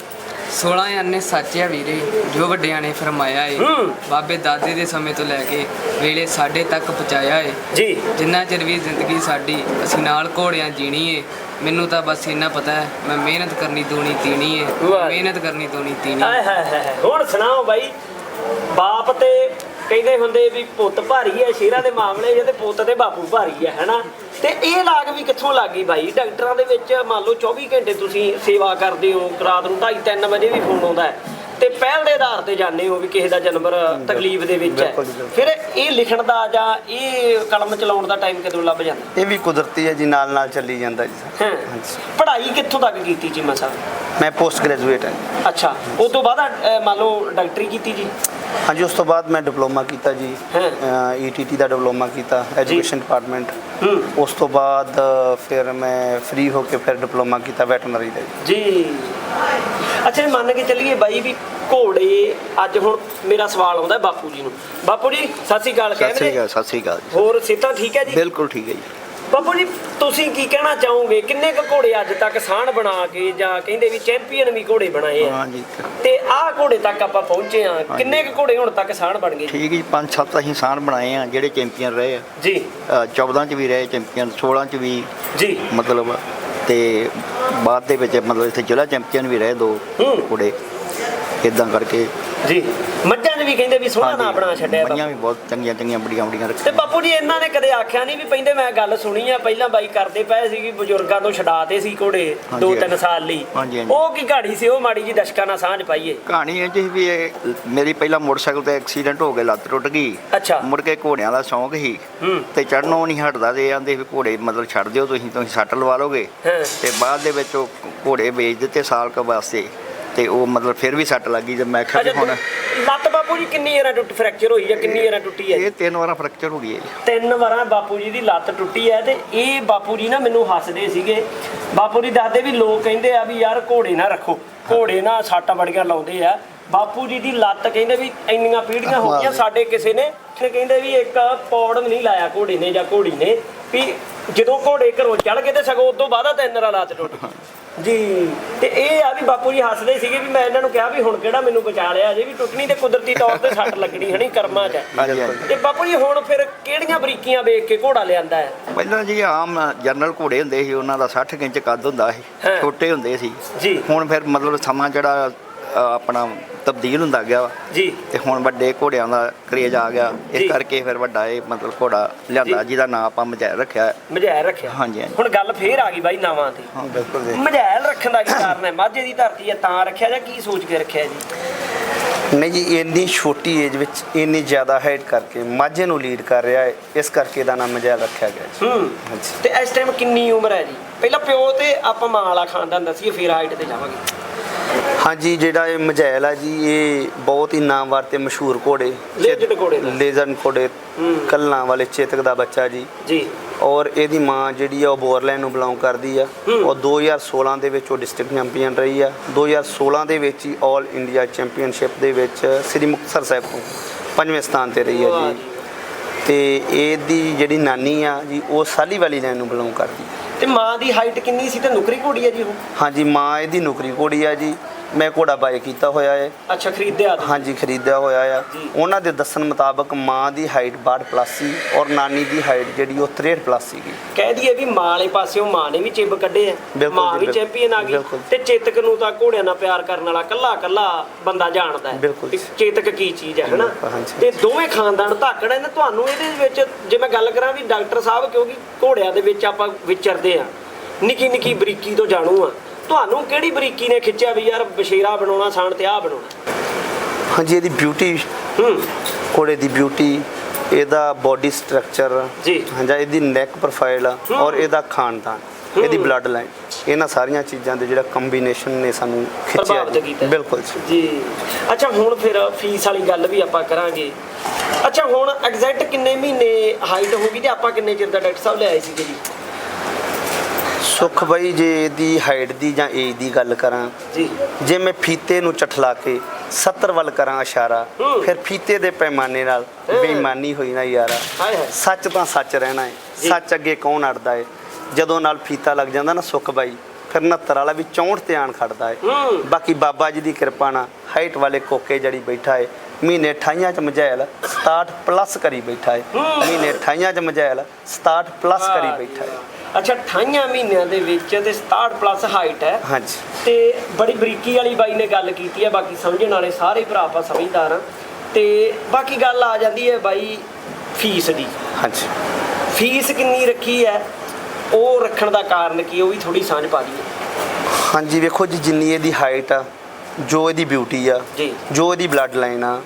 16 ਅੰਨੇ ਸੱਚ ਹੈ ਵੀਰੇ ਜੋ ਵੱਡਿਆਂ ਨੇ ਫਰਮਾਇਆ ਏ ਹੂੰ। ਬਾਬੇ ਦਾਦੇ ਦੇ ਸਮੇਂ ਤੋਂ ਲੈ ਕੇ ਵੇਲੇ ਸਾਡੇ ਤੱਕ ਪਹੁੰਚਾਇਆ ਏ ਜੀ ਜਿੰਨਾ ਚਿਰ ਵੀ ਜ਼ਿੰਦਗੀ ਸਾਡੀ ਅਸੀਂ ਨਾਲ ਘੋੜਿਆਂ ਜੀਣੀ ਏ ਮੈਨੂੰ ਤਾਂ ਬਸ ਇੰਨਾ ਪਤਾ ਹੈ ਮੈਂ ਮਿਹਨਤ ਕਰਨੀ ਦੂਣੀ ਤੀਣੀ ਏ ਵਾਹ। ਮਿਹਨਤ ਕਰਨੀ ਦੂਣੀ ਤੀਣੀ ਹਾਏ ਹਾਏ ਹਾਏ ਹਾਏ। ਹੁਣ ਸੁਣਾਓ ਬਾਈ ਬਾਪ ਤੇ ਕਹਿੰਦੇ ਹੁੰਦੇ ਵੀ ਪੁੱਤ ਭਾਰੀ ਹੈ ਸ਼ੇਰਾਂ ਦੇ ਮਾਮਲੇ 'ਚ ਤੇ ਪੁੱਤ ਤੇ ਬਾਪੂ ਭਾਰੀ ਹੈ ਹੈਨਾ ਤੇ ਇਹ ਲਾਗ ਵੀ ਕਿੱਥੋਂ ਲੱਗੀ ਬਾਈ? ਡਾਕਟਰਾਂ ਦੇ ਵਿੱਚ ਮੰਨ ਲਓ 24 ਘੰਟੇ ਤੁਸੀਂ ਸੇਵਾ ਕਰਦੇ ਹੋ ਰਾਤ ਨੂੰ 2:30 3 ਵਜੇ ਵੀ ਫੋਨ ਆਉਂਦਾ ਹੈ ਤੇ ਪਹਿਲ ਦੇ ਆਧਾਰ ਤੇ ਜਾਣਦੇ ਹੋ ਵੀ ਕਿਸੇ ਦਾ ਜਾਨਵਰ ਤਕਲੀਫ ਦੇ ਵਿੱਚ ਹੈ। ਜੀ। ਫਿਰ ਇਹ ਲਿਖਣ ਦਾ ਜਾਂ ਇਹ ਕਲਮ ਚਲਾਉਣ ਦਾ ਟਾਈਮ ਕਦੋਂ ਲੱਭ ਜਾਂਦਾ? ਇਹ ਵੀ ਕੁਦਰਤੀ ਹੈ ਜੀ ਨਾਲ ਨਾਲ ਚੱਲੀ ਜਾਂਦਾ ਜੀ। ਪੜ੍ਹਾਈ ਕਿੱਥੋਂ ਤੱਕ ਕੀਤੀ ਚੀਮਾ ਸਾਹਿਬ ਮੈਂ ਪੋਸਟ ਗ੍ਰੈਜੂਏਟ ਹਾਂ ਅੱਛਾ ਉਸ ਤੋਂ ਬਾਅਦ ਮੰਨ ਲਓ ਡਾਕਟਰੀ ਕੀਤੀ ਜੀ? ਹਾਂਜੀ ਉਸ ਤੋਂ ਬਾਅਦ ਮੈਂ ਡਿਪਲੋਮਾ ਕੀਤਾ ਜੀ। ਈਟੀਟੀ ਦਾ ਡਿਪਲੋਮਾ ਕੀਤਾ ਐਜੂਕੇਸ਼ਨ ਡਿਪਾਰਟਮੈਂਟ ਉਸ ਤੋਂ ਬਾਅਦ ਫਿਰ ਮੈਂ ਫ੍ਰੀ ਹੋ ਕੇ ਫਿਰ ਡਿਪਲੋਮਾ ਕੀਤਾ ਵੈਟਰਨਰੀ ਦਾ ਜੀ। ਅੱਛਾ ਮੰਨ ਕੇ ਚੱਲੀਏ ਬਾਈ ਵੀ ਘੋੜੇ ਅੱਜ ਹੁਣ ਮੇਰਾ ਸਵਾਲ ਆਉਂਦਾ ਬਾਪੂ ਜੀ ਨੂੰ। ਬਾਪੂ ਜੀ ਸਤਿ ਸ਼੍ਰੀ ਅਕਾਲ ਸਤਿ ਸ੍ਰੀ ਕਹਿੰਦੇ ਅਕਾਲ ਸਤਿ ਸ੍ਰੀ ਅਕਾਲ ਜੀ। ਹੋਰ ਸਿਹਤਾਂ ਠੀਕ ਹੈ ਜੀ? ਬਿਲਕੁਲ ਠੀਕ ਹੈ ਜੀ। ਬਾਪੂ ਜੀ ਤੁਸੀਂ ਕੀ ਕਹਿਣਾ ਚਾਹੋਗੇ? ਕਿੰਨੇ ਕੁ ਘੋੜੇ ਅੱਜ ਤੱਕ ਸਾਣ ਬਣਾ ਕੇ ਜਾਂ ਕਹਿੰਦੇ ਵੀ ਚੈਂਪੀਅਨ ਵੀ ਘੋੜੇ ਬਣਾਏ ਆ? ਹਾਂਜੀ। ਤੇ ਆਹ ਘੋੜੇ ਤੱਕ ਆਪਾਂ ਪਹੁੰਚੇ ਆ ਕਿੰਨੇ ਕੁ ਘੋੜੇ ਹੁਣ ਤੱਕ ਸਾਣ ਬਣ ਗਏ? ਠੀਕ ਜੀ ਪੰਜ ਸੱਤ ਅਸੀਂ ਸਾਨ ਬਣਾਏ ਆ ਜਿਹੜੇ ਚੈਂਪੀਅਨ ਰਹੇ ਆ। ਜੀ। ਅ, 14 ਚ ਵੀ ਰਹੇ ਚੈਂਪੀਅਨ 16 ਚ ਵੀ ਜੀ। ਮਤਲਬ ਤੇ ਬਾਅਦ ਦੇ ਵਿੱਚ ਮਤਲਬ ਇੱਥੇ ਜ਼ਿਲ੍ਹਾ ਚੈਂਪੀਅਨ ਵੀ ਰਹੇ ਦੋ। ਕੁੜੇ ਇਦਾਂ ਕਰਕੇ ਜੀ। ਮੱਝਾਂ ਨੇ ਵੀ ਕਹਿੰਦੇ ਵੀ ਸੋਹਣਾ ਨਾ ਬਣਾ ਛੱਡਿਆ ਮਈਆਂ ਬਾਪੂ। ਵੀ ਬਹੁਤ ਚੰਗੀਆਂ ਚੰਗੀਆਂ ਬੜੀਆਂ ਬੜੀਆਂ ਤੇ ਰੱਖੀਆਂ ਬਾਪੂ ਜੀ ਇਹਨਾਂ ਨੇ ਕਦੇ ਆਖਿਆ ਨਹੀਂ ਵੀ ਪਹਿਲੇ ਮੈਂ ਗੱਲ ਸੁਣੀ ਆ ਪਹਿਲਾਂ ਬਾਈ ਕਰਦੇ ਪਏ ਸੀ ਕਿ ਬਜ਼ੁਰਗਾਂ ਤੋਂ ਛਡਾਤੇ ਸੀ ਘੋੜੇ ਹਾਂਜੀ, 2-3 ਹਾਂਜੀ। ਸਾਲ ਲਈ। ਹਾਂਜੀ, ਹਾਂਜੀ। ਉਹ ਕੀ ਘਾੜੀ ਸੀ? ਉਹ ਮਾੜੀ ਜੀ ਦਸ਼ਕਾਂ ਨਾਲ ਸਾਂਝ ਪਾਈਏ। ਕਹਾਣੀ ਇਹ ਜੀ ਵੀ ਇਹ ਮੇਰੀ ਪਹਿਲਾਂ ਮੋਟਰਸਾਈਕਲ ਤੇ ਐਕਸੀਡੈਂਟ ਹੋ ਗਿਆ ਲੱਤ ਟੁੱਟ ਗਈ। ਅੱਛਾ। ਮੁੜ ਕੇ ਘੋੜਿਆਂ ਦਾ ਸ਼ੌਂਕ ਸੀ। ਹੂੰ। ਤੇ ਚੜਨੋਂ ਨਹੀਂ ਹਟਦਾ ਤੇ ਆਂਦੇ ਵੀ ਘੋੜੇ ਮਤਲਬ ਛੱਡ ਦਿਓ ਤੁਸੀਂ ਤੁਸੀਂ ਸੱਟ ਲਵਾ ਲੋਗੇ। ਹਾਂ। ਤੇ ਬਾਅਦ ਦੇ ਵਿੱਚ ਉਹ ਘੋੜੇ ਵੇਚ ਦਿੱਤੇ ਸਾਲ ਕੁ ਵਾਸਤੇ। ਤੇ ਉਹ ਮਤਲਬ ਫਿਰ ਵੀ ਸੱਟ ਲੱਗੀ ਤੇ ਮੈਂ ਕਿਹਾ ਵੀ ਹੁਣ ਲੱਤ ਬਾਪੂ ਜੀ ਕਿੰਨੀ ਵਾਰਾਂ ਟੁੱਟ ਫ੍ਰੈਕਚਰ ਹੋਈ ਹੈ ਕਿੰਨੀ ਵਾਰਾਂ ਟੁੱਟੀ ਹੈ? ਇਹ ਤਿੰਨ ਵਾਰਾਂ ਫ੍ਰੈਕਚਰ ਹੋ ਗਈ ਹੈ ਜੀ। ਤਿੰਨ ਵਾਰਾਂ ਬਾਪੂ ਜੀ ਦੀ ਲੱਤ ਟੁੱਟੀ ਹੈ ਤੇ ਇਹ ਬਾਪੂ ਜੀ ਨਾ ਮੈਨੂੰ ਹੱਸਦੇ ਸੀਗੇ। ਬਾਪੂ ਜੀ ਦੱਸਦੇ ਵੀ ਲੋਕ ਕਹਿੰਦੇ ਆ ਵੀ ਯਾਰ ਘੋੜੇ ਨਾ ਰੱਖੋ ਘੋੜੇ ਨਾ ਸੱਟਾਂ ਬੜੀਆਂ ਲਾਉਂਦੇ ਆ। ਬਾਪੂ ਜੀ ਦੀ ਲੱਤ ਕਹਿੰਦੇ ਵੀ ਇੰਨੀਆਂ ਪੀੜੀਆਂ ਹੋ ਗਈਆਂ ਸਾਡੇ ਕਿਸੇ ਨੇ ਕਹਿੰਦੇ ਵੀ ਇੱਕ ਪੌੜ ਨਹੀਂ ਲਾਇਆ ਘੋੜੇ ਨੇ ਜਾਂ ਘੋੜੀ ਨੇ ਵੀ ਜਦੋਂ ਘੋੜੇ ਘਰੋਂ ਚੜ ਕੇ ਤੇ ਸਗੋਂ ਉਸ ਤੋਂ ਬਾਅਦ ਤਿੰਨ ਰਾ ਲੱਤ ਟੁੱਟ ਗਈ। ਜੀ ਤੇ ਇਹ ਆ ਵੀ ਬਾਪੂ ਜੀ ਹੱਸਦੇ ਸੀਗੇ ਵੀ ਮੈਂ ਇਹਨਾਂ ਨੂੰ ਕਿਹਾ ਵੀ ਹੁਣ ਕਿਹੜਾ ਮੈਨੂੰ ਬਚਾ ਲਿਆ ਜੇ ਵੀ ਟੁੱਟਣੀ ਤੇ ਕੁਦਰਤੀ ਤੌਰ ਤੇ ਸੱਟ ਲੱਗਣੀ ਹਣੀ ਕਰਮਾਂ 'ਚ। ਹਾਂਜੀ ਹਾਂਜੀ। ਤੇ ਬਾਪੂ ਜੀ ਹੁਣ ਫਿਰ ਕਿਹੜੀਆਂ ਬਰੀਕੀਆਂ ਵੇਖ ਕੇ ਘੋੜਾ ਲਿਆਂਦਾ ਹੈ? ਪਹਿਲਾਂ ਜੀ ਆਮ ਜਨਰਲ ਘੋੜੇ ਹੁੰਦੇ ਸੀ ਉਹਨਾਂ ਦਾ 60 ਕੁ ਇੰਚ ਕੱਦ ਹੁੰਦਾ ਸੀ ਹਾਂ। ਛੋਟੇ ਹੁੰਦੇ ਸੀ। ਜੀ। ਹੁਣ ਫਿਰ ਮਤਲਬ ਸਮਾਂ ਜਿਹੜਾ ਆਪਣਾ ਤਬਦੀਲ ਹੁੰਦਾ ਗਿਆ ਵਾ। ਜੀ। ਤੇ ਹੁਣ ਵੱਡੇ ਘੋੜਿਆਂ ਦਾ ਕਰੇਜ ਆ ਗਿਆ। ਜੀ। ਇਸ ਕਰਕੇ ਫਿਰ ਵੱਡਾ ਇਹ ਮਤਲਬ ਘੋੜਾ ਲਿਆਂਦਾ। ਜਿਹਦਾ ਨਾਮ ਆਪਾਂ ਮਜੈਲ ਰੱਖਿਆ। ਹੈ। ਮਝੈਲ ਰੱਖਿਆ। ਹਾਂਜੀ, ਹਾਂਜੀ। ਹੁਣ ਗੱਲ ਫੇਰ ਆ ਗਈ ਬਾਈ ਨਾਵਾਂ ਤੇ ਹਾਂ ਬਿਲਕੁਲ ਜੀ। ਮਝੈਲ ਰੱਖਣ ਦਾ ਕੀ ਕਾਰਨ ਹੈ? ਮਾਝੇ ਦੀ ਧਰਤੀ ਹੈ ਤਾਂ ਰੱਖਿਆ ਜਾਂ ਕੀ ਸੋਚ ਕੇ ਰੱਖਿਆ ਜੀ? ਨਹੀਂ ਜੀ ਇੰਨੀ ਛੋਟੀ ਏਜ ਵਿੱਚ ਇੰਨੀ ਜ਼ਿਆਦਾ ਹਾਈਟ ਕਰਕੇ ਮਾਝੇ ਨੂੰ ਲੀਡ ਕਰ ਰਿਹਾ ਹੈ ਇਸ ਕਰਕੇ ਇਹਦਾ ਨਾਮ ਮਜੈਲ ਰੱਖਿਆ ਗਿਆ ਜੀ। ਹੂੰ। ਹਾਂਜੀ। ਤੇ ਇਸ ਟਾਈਮ ਕਿੰਨੀ ਉਮਰ ਹੈ ਜੀ? ਪਹਿਲਾਂ ਪਿਓ ਤੇ ਆਪਾਂ ਮਾਂ ਵਾਲਾ ਖਾਨਦਾਨ ਦੱਸੀਏ ਫਿਰ ਹਾਈਟ ਤੇ ਜਾਵਾਂਗੇ। ਹਾਂਜੀ ਜਿਹੜਾ ਇਹ ਮਜੈਲ ਆ ਜੀ ਇਹ ਬਹੁਤ ਹੀ ਨਾਮਵਰ ਤੇ ਮਸ਼ਹੂਰ ਘੋੜੇ। Legend ਘੋੜੇ ਦਾ। ਲੇਜੈਂਡ ਘੋੜੇ। ਕੱਲਾਂ ਵਾਲੇ ਚੇਤਕ ਦਾ ਬੱਚਾ ਜੀ। ਜੀ। ਔਰ ਇਹਦੀ ਮਾਂ ਜਿਹੜੀ ਆ ਉਹ ਬੋਰਲੈਂਡ ਨੂੰ ਬਿਲੋਂਗ ਕਰਦੀ ਆ। ਔਰ 2016 ਦੇ ਵਿੱਚ ਉਹ ਡਿਸਟ੍ਰਿਕਟ ਚੈਂਪੀਅਨ ਰਹੀ ਆ। 2016 ਦੇ ਵਿੱਚ ਹੀ 올 ਇੰਡੀਆ ਚੈਂਪੀਅਨਸ਼ਿਪ ਦੇ ਵਿੱਚ ਸ੍ਰੀ ਮੁਕਤਸਰ ਸਾਹਿਬ ਤੋਂ ਪੰਜਵੇਂ ਸਥਾਨ ਤੇ ਰਹੀ ਆ ਜੀ। ਤੇ ਇਹਦੀ ਜਿਹੜੀ ਨਾਨੀ ਆ ਜੀ ਉਹ ਸਾਲੀ ਵਾਲੀ ਲਾਈਨ ਨੂੰ ਬਿਲੋਂਗ ਕਰਦੀ। ਆ ਤੇ ਮਾਂ ਦੀ ਹਾਈਟ ਕਿੰਨੀ ਸੀ? ਤੇ ਨੁਕਰੀ ਘੋੜੀ ਹੈ ਜੀ ਉਹ? ਹਾਂਜੀ ਮਾਂ ਇਹਦੀ ਨੌਕਰੀ ਘੋੜੀ ਆ ਜੀ। ਮੈਂ ਘੋੜਾ ਬਾਏ ਕੀਤਾ ਹੋਇਆ ਹੈ ਅੱਛਾ ਖਰੀਦਿਆ ਤੁਸੀਂ ਹਾਂਜੀ ਖਰੀਦਿਆ ਹੋਇਆ ਆ। ਉਹਨਾਂ ਦੇ ਦੱਸਣ ਮੁਤਾਬਕ ਮਾਂ ਦੀ ਹਾਈਟ 62 ਪਲੱਸ ਸੀ ਔਰ ਨਾਨੀ ਦੀ ਹਾਈਟ ਜਿਹੜੀ ਉਹ 63 ਪਲੱਸ ਸੀਗੀ ਕਹਿ ਦਈਏ ਵੀ ਮਾਂ ਵਾਲੇ ਪਾਸਿਓਂ ਮਾਂ ਨੇ ਵੀ ਚਿੱਬ ਕੱਢੇ ਆ ਬਿਲਕੁਲ ਮਾਂ ਜੀ, ਵੀ ਬਿਲਕੁਲ। ਚੈਂਪੀਅਨ ਆ ਗਈ ਬਿਲਕੁਲ। ਤੇ ਚੇਤਕ ਨੂੰ ਤਾਂ ਘੋੜਿਆਂ ਨਾਲ ਪਿਆਰ ਕਰਨ ਵਾਲਾ ਕੱਲਾ ਕੱਲਾ ਬੰਦਾ ਜਾਣਦਾ ਹੈ ਬਿਲਕੁਲ। ਵੀ ਚੇਤਕ ਕੀ ਚੀਜ਼ ਹੈ ਹਨਾ ਹਾਂਜੀ। ਤੇ ਦੋਵੇਂ ਖਾਨਦਾਨ ਧਾਕੜ ਨੇ ਤੁਹਾਨੂੰ ਇਹਦੇ ਵਿੱਚ ਜੇ ਮੈਂ ਗੱਲ ਕਰਾਂ ਵੀ ਡਾਕਟਰ ਸਾਹਿਬ ਕਿਉਂਕਿ ਘੋੜਿਆਂ ਦੇ ਵਿੱਚ ਆਪਾਂ ਵਿਚਰਦੇ ਆ ਨਿੱਕੀ ਨਿੱਕੀ ਬਰੀਕੀ ਤੋਂ ਜਾਣੂ ਆ ਤੁਹਾਨੂੰ ਕਿਹੜੀ ਬਰੀਕੀ ਨੇ ਖਿੱਚਿਆ ਵੀ ਯਾਰ ਬਸ਼ੇਰਾ ਬਣਾਉਣਾ ਸਾਣ ਤੇ ਆ ਬਣਾਉਣਾ ਹਾਂਜੀ ਇਹਦੀ ਬਿਊਟੀ ਹੂੰ ਘੋੜੇ ਦੀ ਬਿਊਟੀ ਇਹਦਾ ਬਾਡੀ ਸਟਰਕਚਰ ਜੀ। ਹਾਂਜੀ ਇਹਦੀ ਨੈਕ ਪ੍ਰੋਫਾਈਲ। ਔਰ ਇਹਦਾ ਖਾਨਦਾਨ ਇਹਦੀ ਬਲੱਡ ਲਾਈਨ ਇਹਨਾਂ ਸਾਰੀਆਂ ਚੀਜ਼ਾਂ ਦੇ ਜਿਹੜਾ ਕੰਬੀਨੇਸ਼ਨ ਨੇ ਸਾਨੂੰ ਖਿੱਚਿਆ ਪ੍ਰਭਾਵਿਤ ਕੀਤਾ। ਜੀ। ਬਿਲਕੁਲ ਜੀ ਜੀ ਅੱਛਾ ਹੁਣ ਫਿਰ ਫੀਸ ਵਾਲੀ ਗੱਲ ਵੀ ਆਪਾਂ ਕਰਾਂਗੇ ਅੱਛਾ ਹੁਣ ਐਗਜ਼ੈਕਟ ਕਿੰਨੇ ਮਹੀਨੇ ਹਾਈਟ ਹੋਗੀ ਤੇ ਆਪਾਂ ਕਿੰਨੇ ਚਿਰ ਦਾ ਡਾਕਟਰ ਸਾਹਿਬ ਲਿਆਏ ਸੀਗੇ ਜੀ ਸੁਖ ਬਾਈ ਜੇ ਇਹਦੀ ਹਾਈਟ ਦੀ ਜਾਂ ਏਜ ਦੀ ਗੱਲ ਕਰਾਂ ਜੀ। ਜੇ ਮੈਂ ਫੀਤੇ ਨੂੰ ਚਠਲਾ ਕੇ 70 ਵੱਲ ਕਰਾਂ ਇਸ਼ਾਰਾ। ਫਿਰ ਫੀਤੇ ਦੇ ਪੈਮਾਨੇ ਨਾਲ। ਬੇਈਮਾਨੀ ਹੋਈ ਨਾ ਯਾਰਾ। ਸੱਚ ਤਾਂ ਸੱਚ ਰਹਿਣਾ ਹੈ। ਸੱਚ ਅੱਗੇ ਕੌਣ ਅੜਦਾ ਹੈ? ਜਦੋਂ ਨਾਲ ਫੀਤਾ ਲੱਗ ਜਾਂਦਾ ਨਾ ਸੁਖ ਬਾਈ ਫਿਰ 69 ਵਾਲਾ ਵੀ 64 ਤੇ ਆਣ ਖੜਦਾ ਹੈ। ਬਾਕੀ ਬਾਬਾ ਜੀ ਦੀ ਕਿਰਪਾ ਨਾਲ ਹਾਈਟ ਵਾਲੇ ਕੋਕੇ ਜੜੀ ਬੈਠਾ ਹੈ। ਮਹੀਨੇ 28 ਚ ਮਝੈਲ 67 ਪਲੱਸ ਕਰੀ ਬੈਠਾ ਹੈ। ਮਹੀਨੇ 28 ਚ ਮਝੈਲ 67 ਪਲੱਸ ਕਰੀ ਬੈਠਾ ਹੈ। ਅੱਛਾ 28 ਮਹੀਨਿਆਂ ਦੇ ਵਿੱਚ ਤੇ 67 ਪਲੱਸ ਹਾਈਟ ਹੈ। ਹਾਂਜੀ। ਤੇ ਬੜੀ ਬਰੀਕੀ ਵਾਲੀ ਬਾਈ ਨੇ ਗੱਲ ਕੀਤੀ ਹੈ ਬਾਕੀ ਸਮਝਣ ਵਾਲੇ ਸਾਰੇ ਭਰਾ ਆਪਾਂ ਸਮਝਦਾਰ ਆ ਤੇ ਬਾਕੀ ਗੱਲ ਆ ਜਾਂਦੀ ਹੈ ਬਾਈ ਫੀਸ ਦੀ। ਹਾਂਜੀ। ਫੀਸ ਕਿੰਨੀ ਰੱਖੀ ਹੈ? ਉਹ ਰੱਖਣ ਦਾ ਕਾਰਨ ਕੀ ਉਹ ਵੀ ਥੋੜੀ ਸਾਂਝ ਪਾ ਦਈਏ। ਹਾਂਜੀ ਵੇਖੋ ਜੀ ਜਿੰਨੀ ਇਹਦੀ ਹਾਈਟ ਆ ਜੋ ਇਹਦੀ ਬਿਊਟੀ ਆ ਜੀ। ਜੋ ਇਹਦੀ ਬਲੱਡ ਲਾਈਨ ਆ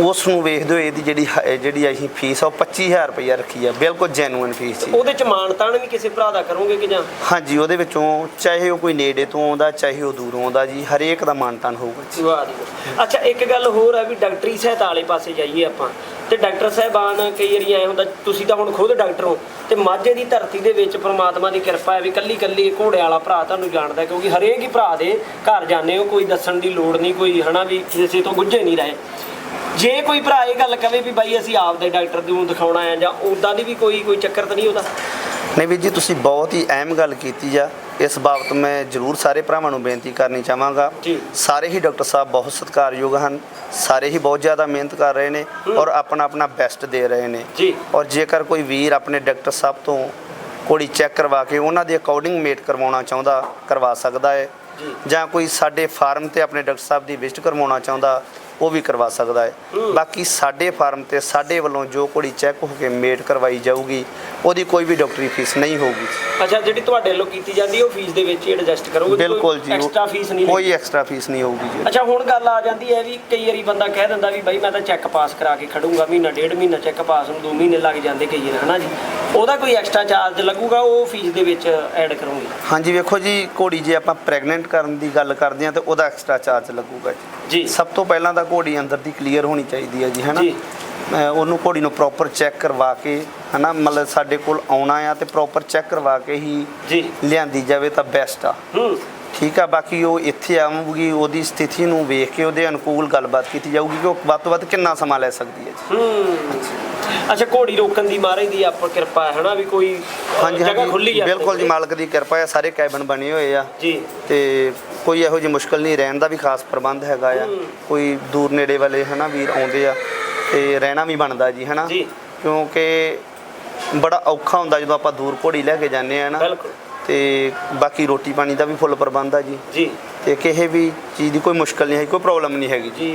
ਉਸ ਨੂੰ ਵੇਖਦੇ ਹੋਏ ਇਹਦੀ ਜਿਹੜੀ ਹ- ਜਿਹੜੀ ਅਸੀਂ ਫੀਸ ਆ ਉਹ 25000 ਰੁਪਇਆ ਰੱਖੀ ਆ। ਬਿਲਕੁਲ ਜੈਨੂਇਨ ਫੀਸ ਜੀ ਉਹਦੇ ਚ ਮਾਨਤਾਨ ਵੀ ਕਿਸੇ ਭਰਾ ਦਾ ਕਰੋਗੇ ਕਿ ਜਾਂ? ਹਾਂਜੀ ਉਹਦੇ ਵਿੱਚੋਂ ਚਾਹੇ ਉਹ ਕੋਈ ਨੇੜੇ ਤੋਂ ਆਉਂਦਾ ਚਾਹੇ ਉਹ ਦੂਰੋਂ ਆਉਂਦਾ ਜੀ ਹਰੇਕ ਦਾ ਮਾਨਤਾਨ ਹੋਊਗਾ ਜੀ। ਵਾਹ ਜੀ ਵਾਹ। ਅੱਛਾ ਇੱਕ ਗੱਲ ਹੋਰ ਹੈ ਵੀ ਡਾਕਟਰੀ ਸਹਾਇਤਾ ਵਾਲੇ ਪਾਸੇ ਜਾਈਏ ਆਪਾਂ। ਤੇ ਡਾਕਟਰ ਸਾਹਿਬਾਨ ਕਈ ਵਾਰੀ ਐ ਹੁੰਦਾ ਤੁਸੀਂ ਤਾਂ ਹੁਣ ਖੁਦ ਡਾਕਟਰ ਹੋ ਤੇ ਮਾਝੇ ਦੀ ਧਰਤੀ ਦੇ ਵਿੱਚ ਪ੍ਰਮਾਤਮਾ ਦੀ ਕਿਰਪਾ ਹੈ ਵੀ ਕੱਲੀ ਕੱਲੀ ਘੋੜੇ ਵਾਲਾ ਭਰਾ ਤੁਹਾਨੂੰ ਜਾਣਦਾ ਹੈ ਕਿਉਂਕਿ ਹਰੇਕ ਹੀ ਭਰਾ ਦੇ ਘਰ ਜਾਂਦੇ ਹੋ ਕੋਈ ਦੱਸਣ ਦੀ ਲੋੜ ਨਹੀਂ ਕੋਈ ਹਨਾ ਵੀ ਕਿਸੇ ਤੋਂ ਗੁੱਝੇ ਨਹੀਂ ਰਹੇ। ਜੇ ਕੋਈ ਭਰਾ ਇਹ ਗੱਲ ਕਵੇ ਵੀ ਬਾਈ ਅਸੀਂ ਆਪਦੇ ਡਾਕਟਰ ਨੂੰ ਦਿਖਾਉਣਾ ਹੈ ਜਾਂ ਉਦਾਂ ਦੀ ਵੀ ਕੋਈ ਕੋਈ ਚੱਕਰ ਤਾਂ ਨਹੀਂ ਉਹਦਾ? ਨਹੀਂ ਵੀਰ ਜੀ ਤੁਸੀਂ ਬਹੁਤ ਹੀ ਅਹਿਮ ਗੱਲ ਕੀਤੀ ਆ। ਇਸ ਬਾਬਤ ਮੈਂ ਜ਼ਰੂਰ ਸਾਰੇ ਭਰਾਵਾਂ ਨੂੰ ਬੇਨਤੀ ਕਰਨੀ ਚਾਹਾਂਗਾ। ਸਾਰੇ ਹੀ ਡਾਕਟਰ ਸਾਹਿਬ ਬਹੁਤ ਸਤਿਕਾਰਯੋਗ ਹਨ। ਸਾਰੇ ਹੀ ਬਹੁਤ ਜ਼ਿਆਦਾ ਮਿਹਨਤ ਕਰ ਰਹੇ ਨੇ ਔਰ ਆਪਣਾ ਆਪਣਾ ਬੈਸਟ ਦੇ ਰਹੇ ਨੇ। ਜੀ। ਔਰ ਜੇਕਰ ਕੋਈ ਵੀਰ ਆਪਣੇ ਡਾਕਟਰ ਸਾਹਿਬ ਤੋਂ ਕੋੜੀ ਚੈੱਕ ਕਰਵਾ ਕੇ ਉਹਨਾਂ ਦੇ ਅਕੋਰਡਿੰਗ ਮੇਟ ਕਰਵਾਉਣਾ ਚਾਹੁੰਦਾ ਕਰਵਾ ਸਕਦਾ ਹੈ। ਜਾਂ। ਕੋਈ ਸਾਡੇ ਫਾਰਮ ਤੇ ਆਪਣੇ ਡਾਕਟਰ ਸਾਹਿਬ ਦੀ ਵਿਜ਼ਿਟ ਕਰਵਾਉਣਾ ਚਾਹੁੰਦਾ ਉਹ ਵੀ ਕਰਵਾ ਸਕਦਾ ਹੈ। ਬਾਕੀ ਸਾਡੇ ਫਾਰਮ ਤੇ ਸਾਡੇ ਵੱਲੋਂ ਜੋ ਕੋੜੀ ਚੈੱਕ ਹੋ ਕੇ ਮੇਟ ਕਰਵਾਈ ਜਾਊਗੀ ਉਹਦੀ ਕੋਈ ਵੀ ਡਾਕਟਰੀ ਫੀਸ ਨਹੀਂ ਹੋਊਗੀ। ਅੱਛਾ ਜਿਹੜੀ ਤੁਹਾਡੇ ਵੱਲੋਂ ਕੀਤੀ ਜਾਂਦੀ ਹੈ ਉਹ ਫੀਸ ਦੇ ਵਿੱਚ ਹੀ ਐਡਜਸਟ ਕਰੋਗੇ ਬਿਲਕੁਲ ਜੀ ਐਕਸਟਰਾ ਫੀਸ ਨਹੀਂ ਕੋਈ ਐਕਸਟਰਾ ਫੀਸ ਨਹੀਂ ਹੋਊਗੀ ਜੀ। ਅੱਛਾ ਹੁਣ ਗੱਲ ਆ ਜਾਂਦੀ ਹੈ ਵੀ ਕਈ ਵਾਰੀ ਬੰਦਾ ਕਹਿ ਦਿੰਦਾ ਵੀ ਬਾਈ ਮੈਂ ਤਾਂ ਚੈੱਕ ਪਾਸ ਕਰਾ ਕੇ ਖੜੂੰਗਾ ਮਹੀਨਾ ਡੇਢ ਮਹੀਨਾ ਚੈੱਕ ਪਾਸ ਨੂੰ 2 ਮਹੀਨੇ ਲੱਗ ਜਾਂਦੇ ਕਈ ਵਾਰ ਹਨਾ ਜੀ? ਉਹਦਾ ਕੋਈ ਐਕਸਟਰਾ ਚਾਰਜ ਲੱਗੂਗਾ ਉਹ ਫੀਸ ਦੇ ਵਿੱਚ ਐਡ ਕਰੋਗੇ? ਹਾਂਜੀ ਵੇਖੋ ਜੀ ਘੋੜੀ ਜੇ ਆਪਾਂ ਪ੍ਰੈਗਨੈਂਟ ਕਰਨ ਦੀ ਗੱਲ ਕਰਦੇ ਹਾਂ ਤੇ ਉਹਦਾ ਐਕਸਟਰਾ ਚਾਰਜ ਲੱਗੂਗਾ ਜੀ। ਜੀ। ਸਭ ਤੋਂ ਪਹਿਲਾਂ ਤਾਂ ਘੋੜੀ ਅੰਦਰ ਦੀ ਕਲੀਅਰ ਹੋਣੀ ਚਾਹੀਦੀ ਹੈ ਜੀ ਹੈਨਾ? ਉਹਨੂੰ ਘੋੜੀ ਨੂੰ ਪ੍ਰੋਪਰ ਚੈੱਕ ਕਰਵਾ ਕੇ ਹਨਾ ਮਤਲਬ ਸਾਡੇ ਕੋਲ ਆਉਣਾ ਆ ਤੇ ਪ੍ਰੋਪਰ ਚੈੱਕ ਕਰਵਾ ਕੇ ਹੀ ਜੀ। ਲਿਆਂਦੀ ਜਾਵੇ ਤਾਂ ਬੈਸਟ ਆ। ਹੂੰ। ਠੀਕ ਆ ਬਾਕੀ ਉਹ ਇੱਥੇ ਆਊਗੀ ਉਹਦੀ ਸਥਿਤੀ ਨੂੰ ਵੇਖ ਕੇ ਉਹਦੇ ਅਨੁਕੂਲ ਗੱਲਬਾਤ ਕੀਤੀ ਜਾਊਗੀ ਕਿ ਉਹ ਵੱਧ ਤੋਂ ਵੱਧ ਕਿੰਨਾ ਸਮਾਂ ਲੈ ਸਕਦੀ ਹੈ ਜੀ। ਹੂੰ। ਅੱਛਾ ਘੋੜੀ ਰੋਕਣ ਦੀ ਮਹਾਰਾਜ ਦੀ ਆਪ ਕਿਰਪਾ ਹੈ ਹਨਾ ਵੀ ਕੋਈ ਜਗ੍ਹਾ ਖੁੱਲੀ ਆ ਬਿਲਕੁਲ ਜੀ ਮਾਲਕ ਦੀ ਕਿਰਪਾ ਹੈ ਸਾਰੇ ਕੈਬਨ ਬਣੇ ਹੋਏ ਆ। ਜੀ। ਤੇ ਕੋਈ ਇਹੋ ਜਿਹੀ ਮੁਸ਼ਕਲ ਨਹੀਂ ਰਹਿਣ ਦਾ ਵੀ ਖਾਸ ਪ੍ਰਬੰਧ ਹੈਗਾ ਆ। ਕੋਈ ਦੂਰ ਨੇੜੇ ਵਾਲੇ ਹਨਾ ਵੀਰ ਆਉਂਦੇ ਆ ਤੇ ਰਹਿਣਾ ਵੀ ਬਣਦਾ ਜੀ ਹਨਾ। ਕਿਉਂਕਿ ਬੜਾ ਔਖਾ ਹੁੰਦਾ ਜਦੋਂ ਆਪਾਂ ਦੂਰ ਘੋੜੀ ਲੈ ਕੇ ਜਾਂਦੇ ਆ ਨਾ ਤੇ ਬਾਕੀ ਰੋਟੀ ਪਾਣੀ ਦਾ ਵੀ ਫੁੱਲ ਪ੍ਰਬੰਧ ਆ ਜੀ। ਜੀ। ਤੇ ਕਿਸੇ ਵੀ ਚੀਜ਼ ਦੀ ਕੋਈ ਮੁਸ਼ਕਲ ਨਹੀਂ ਹੈ ਕੋਈ ਪ੍ਰੋਬਲਮ ਨਹੀਂ ਹੈਗੀ ਜੀ।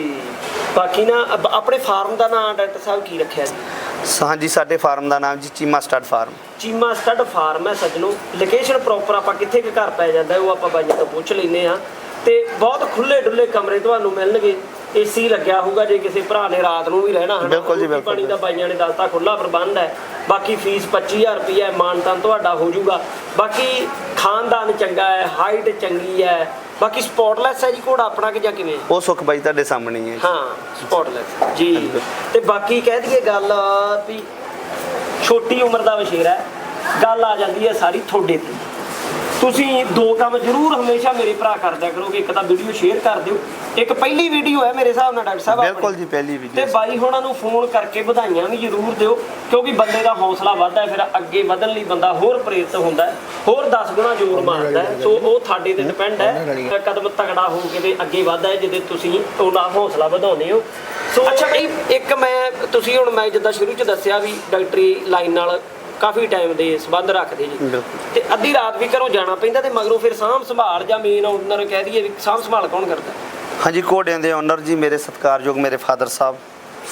ਬਾਕੀ ਨਾ ਆਪਣੇ ਫਾਰਮ ਦਾ ਨਾਮ ਡਾਕਟਰ ਸਾਹਿਬ ਕੀ ਰੱਖਿਆ ਜੀ? ਹਾਂਜੀ ਸਾਡੇ ਫਾਰਮ ਦਾ ਨਾਮ ਜੀ Cheema stud farm. Cheema stud farm ਹੈ ਸੱਜਣੋ। ਲੋਕੇਸ਼ਨ ਪ੍ਰੋਪਰ ਆਪਾਂ ਕਿੱਥੇ ਕੁ ਘਰ ਪੈ ਜਾਂਦਾ ਉਹ ਆਪਾਂ ਬਾਈਆਂ ਤੋਂ ਪੁੱਛ ਲੈਨੇ ਆ ਤੇ ਬਹੁਤ ਖੁੱਲੇ ਡੁੱਲੇ ਕਮਰੇ ਤੁਹਾਨੂੰ ਮਿਲਣਗੇ। ਏਸੀ ਲੱਗਿਆ ਹੋਊਗਾ ਜੇ ਕਿਸੇ ਭਰਾ ਨੇ ਰਾਤ ਨੂੰ ਵੀ ਰਹਿਣਾ ਹਨਾ। ਪਾਣੀ ਦਾ ਬਾਈਆਂ ਨੇ ਦੱਸਤਾ ਖੁੱਲਾ ਪ੍ਰਬੰਧ ਹੈ। ਬਾਕੀ ਫੀਸ 25000 ਰੁਪਏ ਮਾਨਤਾਨ ਤੁਹਾਡਾ ਹੋ ਜਾਊਗਾ। ਬਾਕੀ ਖਾਨਦਾਨ ਚੰਗਾ ਹੈ ਹਾਈਟ ਚੰਗੀ ਹੈ। ਬਾਕੀ ਸਪੌਟਲੈਸ ਹੈ ਜੀ ਘੋੜਾ ਆਪਣਾ ਕਿ ਜਾਂ ਕਿਵੇਂ? ਉਹ ਸੁਖ ਬਾਈ ਤੁਹਾਡੇ ਸਾਹਮਣੇ ਹੀ ਹੈ ਸਪੌਟਲੈਸ ਜੀ। ਤੇ ਬਾਕੀ ਕਹਿ ਦਈਏ ਗੱਲ ਵੀ ਛੋਟੀ ਉਮਰ ਦਾ ਵਸ਼ੇਰ ਹੈ। ਗੱਲ ਆ ਜਾਂਦੀ ਹੈ ਸਾਰੀ ਤੁਹਾਡੇ ਤੇ। ਤੁਸੀਂ ਦੋ ਕੰਮ ਜ਼ਰੂਰ ਹਮੇਸ਼ਾ ਮੇਰੇ ਭਰਾ ਕਰਦਿਆ ਕਰੋਗੇ ਇੱਕ ਤਾਂ ਵੀਡੀਓ ਸ਼ੇਅਰ ਕਰ ਦਿਓ ਇੱਕ ਪਹਿਲੀ ਵੀਡੀਓ ਹੈ ਮੇਰੇ ਹਿਸਾਬ ਨਾਲ ਡਾਕਟਰ ਸਾਹਿਬ। ਬਿਲਕੁਲ ਜੀ ਪਹਿਲੀ ਤੇ ਵੀਡੀਓ ਬਾਈ ਹੋਣਾ ਨੂੰ ਫੋਨ ਕਰਕੇ ਵਧਾਈਆਂ ਵੀ ਜ਼ਰੂਰ ਦਿਓ ਕਿਉਂਕਿ ਬੰਦੇ ਦਾ ਹੌਸਲਾ ਵੱਧਦਾ ਹੈ ਫਿਰ ਅੱਗੇ ਵਧਣ ਲਈ ਬੰਦਾ ਹੋਰ ਪ੍ਰੇਰਿਤ ਹੁੰਦਾ ਹੈ ਹੋਰ 10 ਗੁਣਾ ਜ਼ੋਰ ਮਾਰਦਾ ਹੈ। ਸੋ ਉਹ ਤੁਹਾਡੇ ਤੇ ਡਿਪੈਂਡ ਹੈ ਕਦਮ ਤਗੜਾ ਹੋ ਕੇ ਤੇ ਅੱਗੇ ਵਧਦਾ ਹੈ ਜਿਹਦੇ ਤੁਸੀਂ ਉਹਦਾ ਹੌਸਲਾ ਵਧਾਉਂਦੇ ਹੋ। ਸੋ ਅੱਛਾ ਇੱਕ ਮੈਂ ਤੁਸੀਂ ਹੁਣ ਮੈਂ ਜਿੱਦਾਂ ਸ਼ੁਰੂ ਚ ਦੱਸਿਆ ਵੀ ਡਾਕਟਰੀ ਲਾਈਨ ਨਾਲ ਕਾਫੀ ਟਾਈਮ ਦੇ ਸੰਬੰਧ ਰੱਖਦੇ ਜੀ। ਤੇ ਅੱਧੀ ਰਾਤ ਵੀ ਘਰੋਂ ਜਾਣਾ ਪੈਂਦਾ ਤੇ ਮਗਰੋਂ ਫਿਰ ਸਾਂਭ ਸੰਭਾਲ ਜਾਂ ਮੇਨ ਓਨਰ ਕਹਿ ਦਈਏ ਵੀ ਸਾਂਭ ਸੰਭਾਲ ਕੌਣ ਕਰਦਾ? ਹਾਂਜੀ ਘੋੜਿਆਂ ਦੇ ਓਨਰ ਜੀ ਮੇਰੇ ਸਤਿਕਾਰਯੋਗ ਮੇਰੇ ਫਾਦਰ ਸਾਹਿਬ।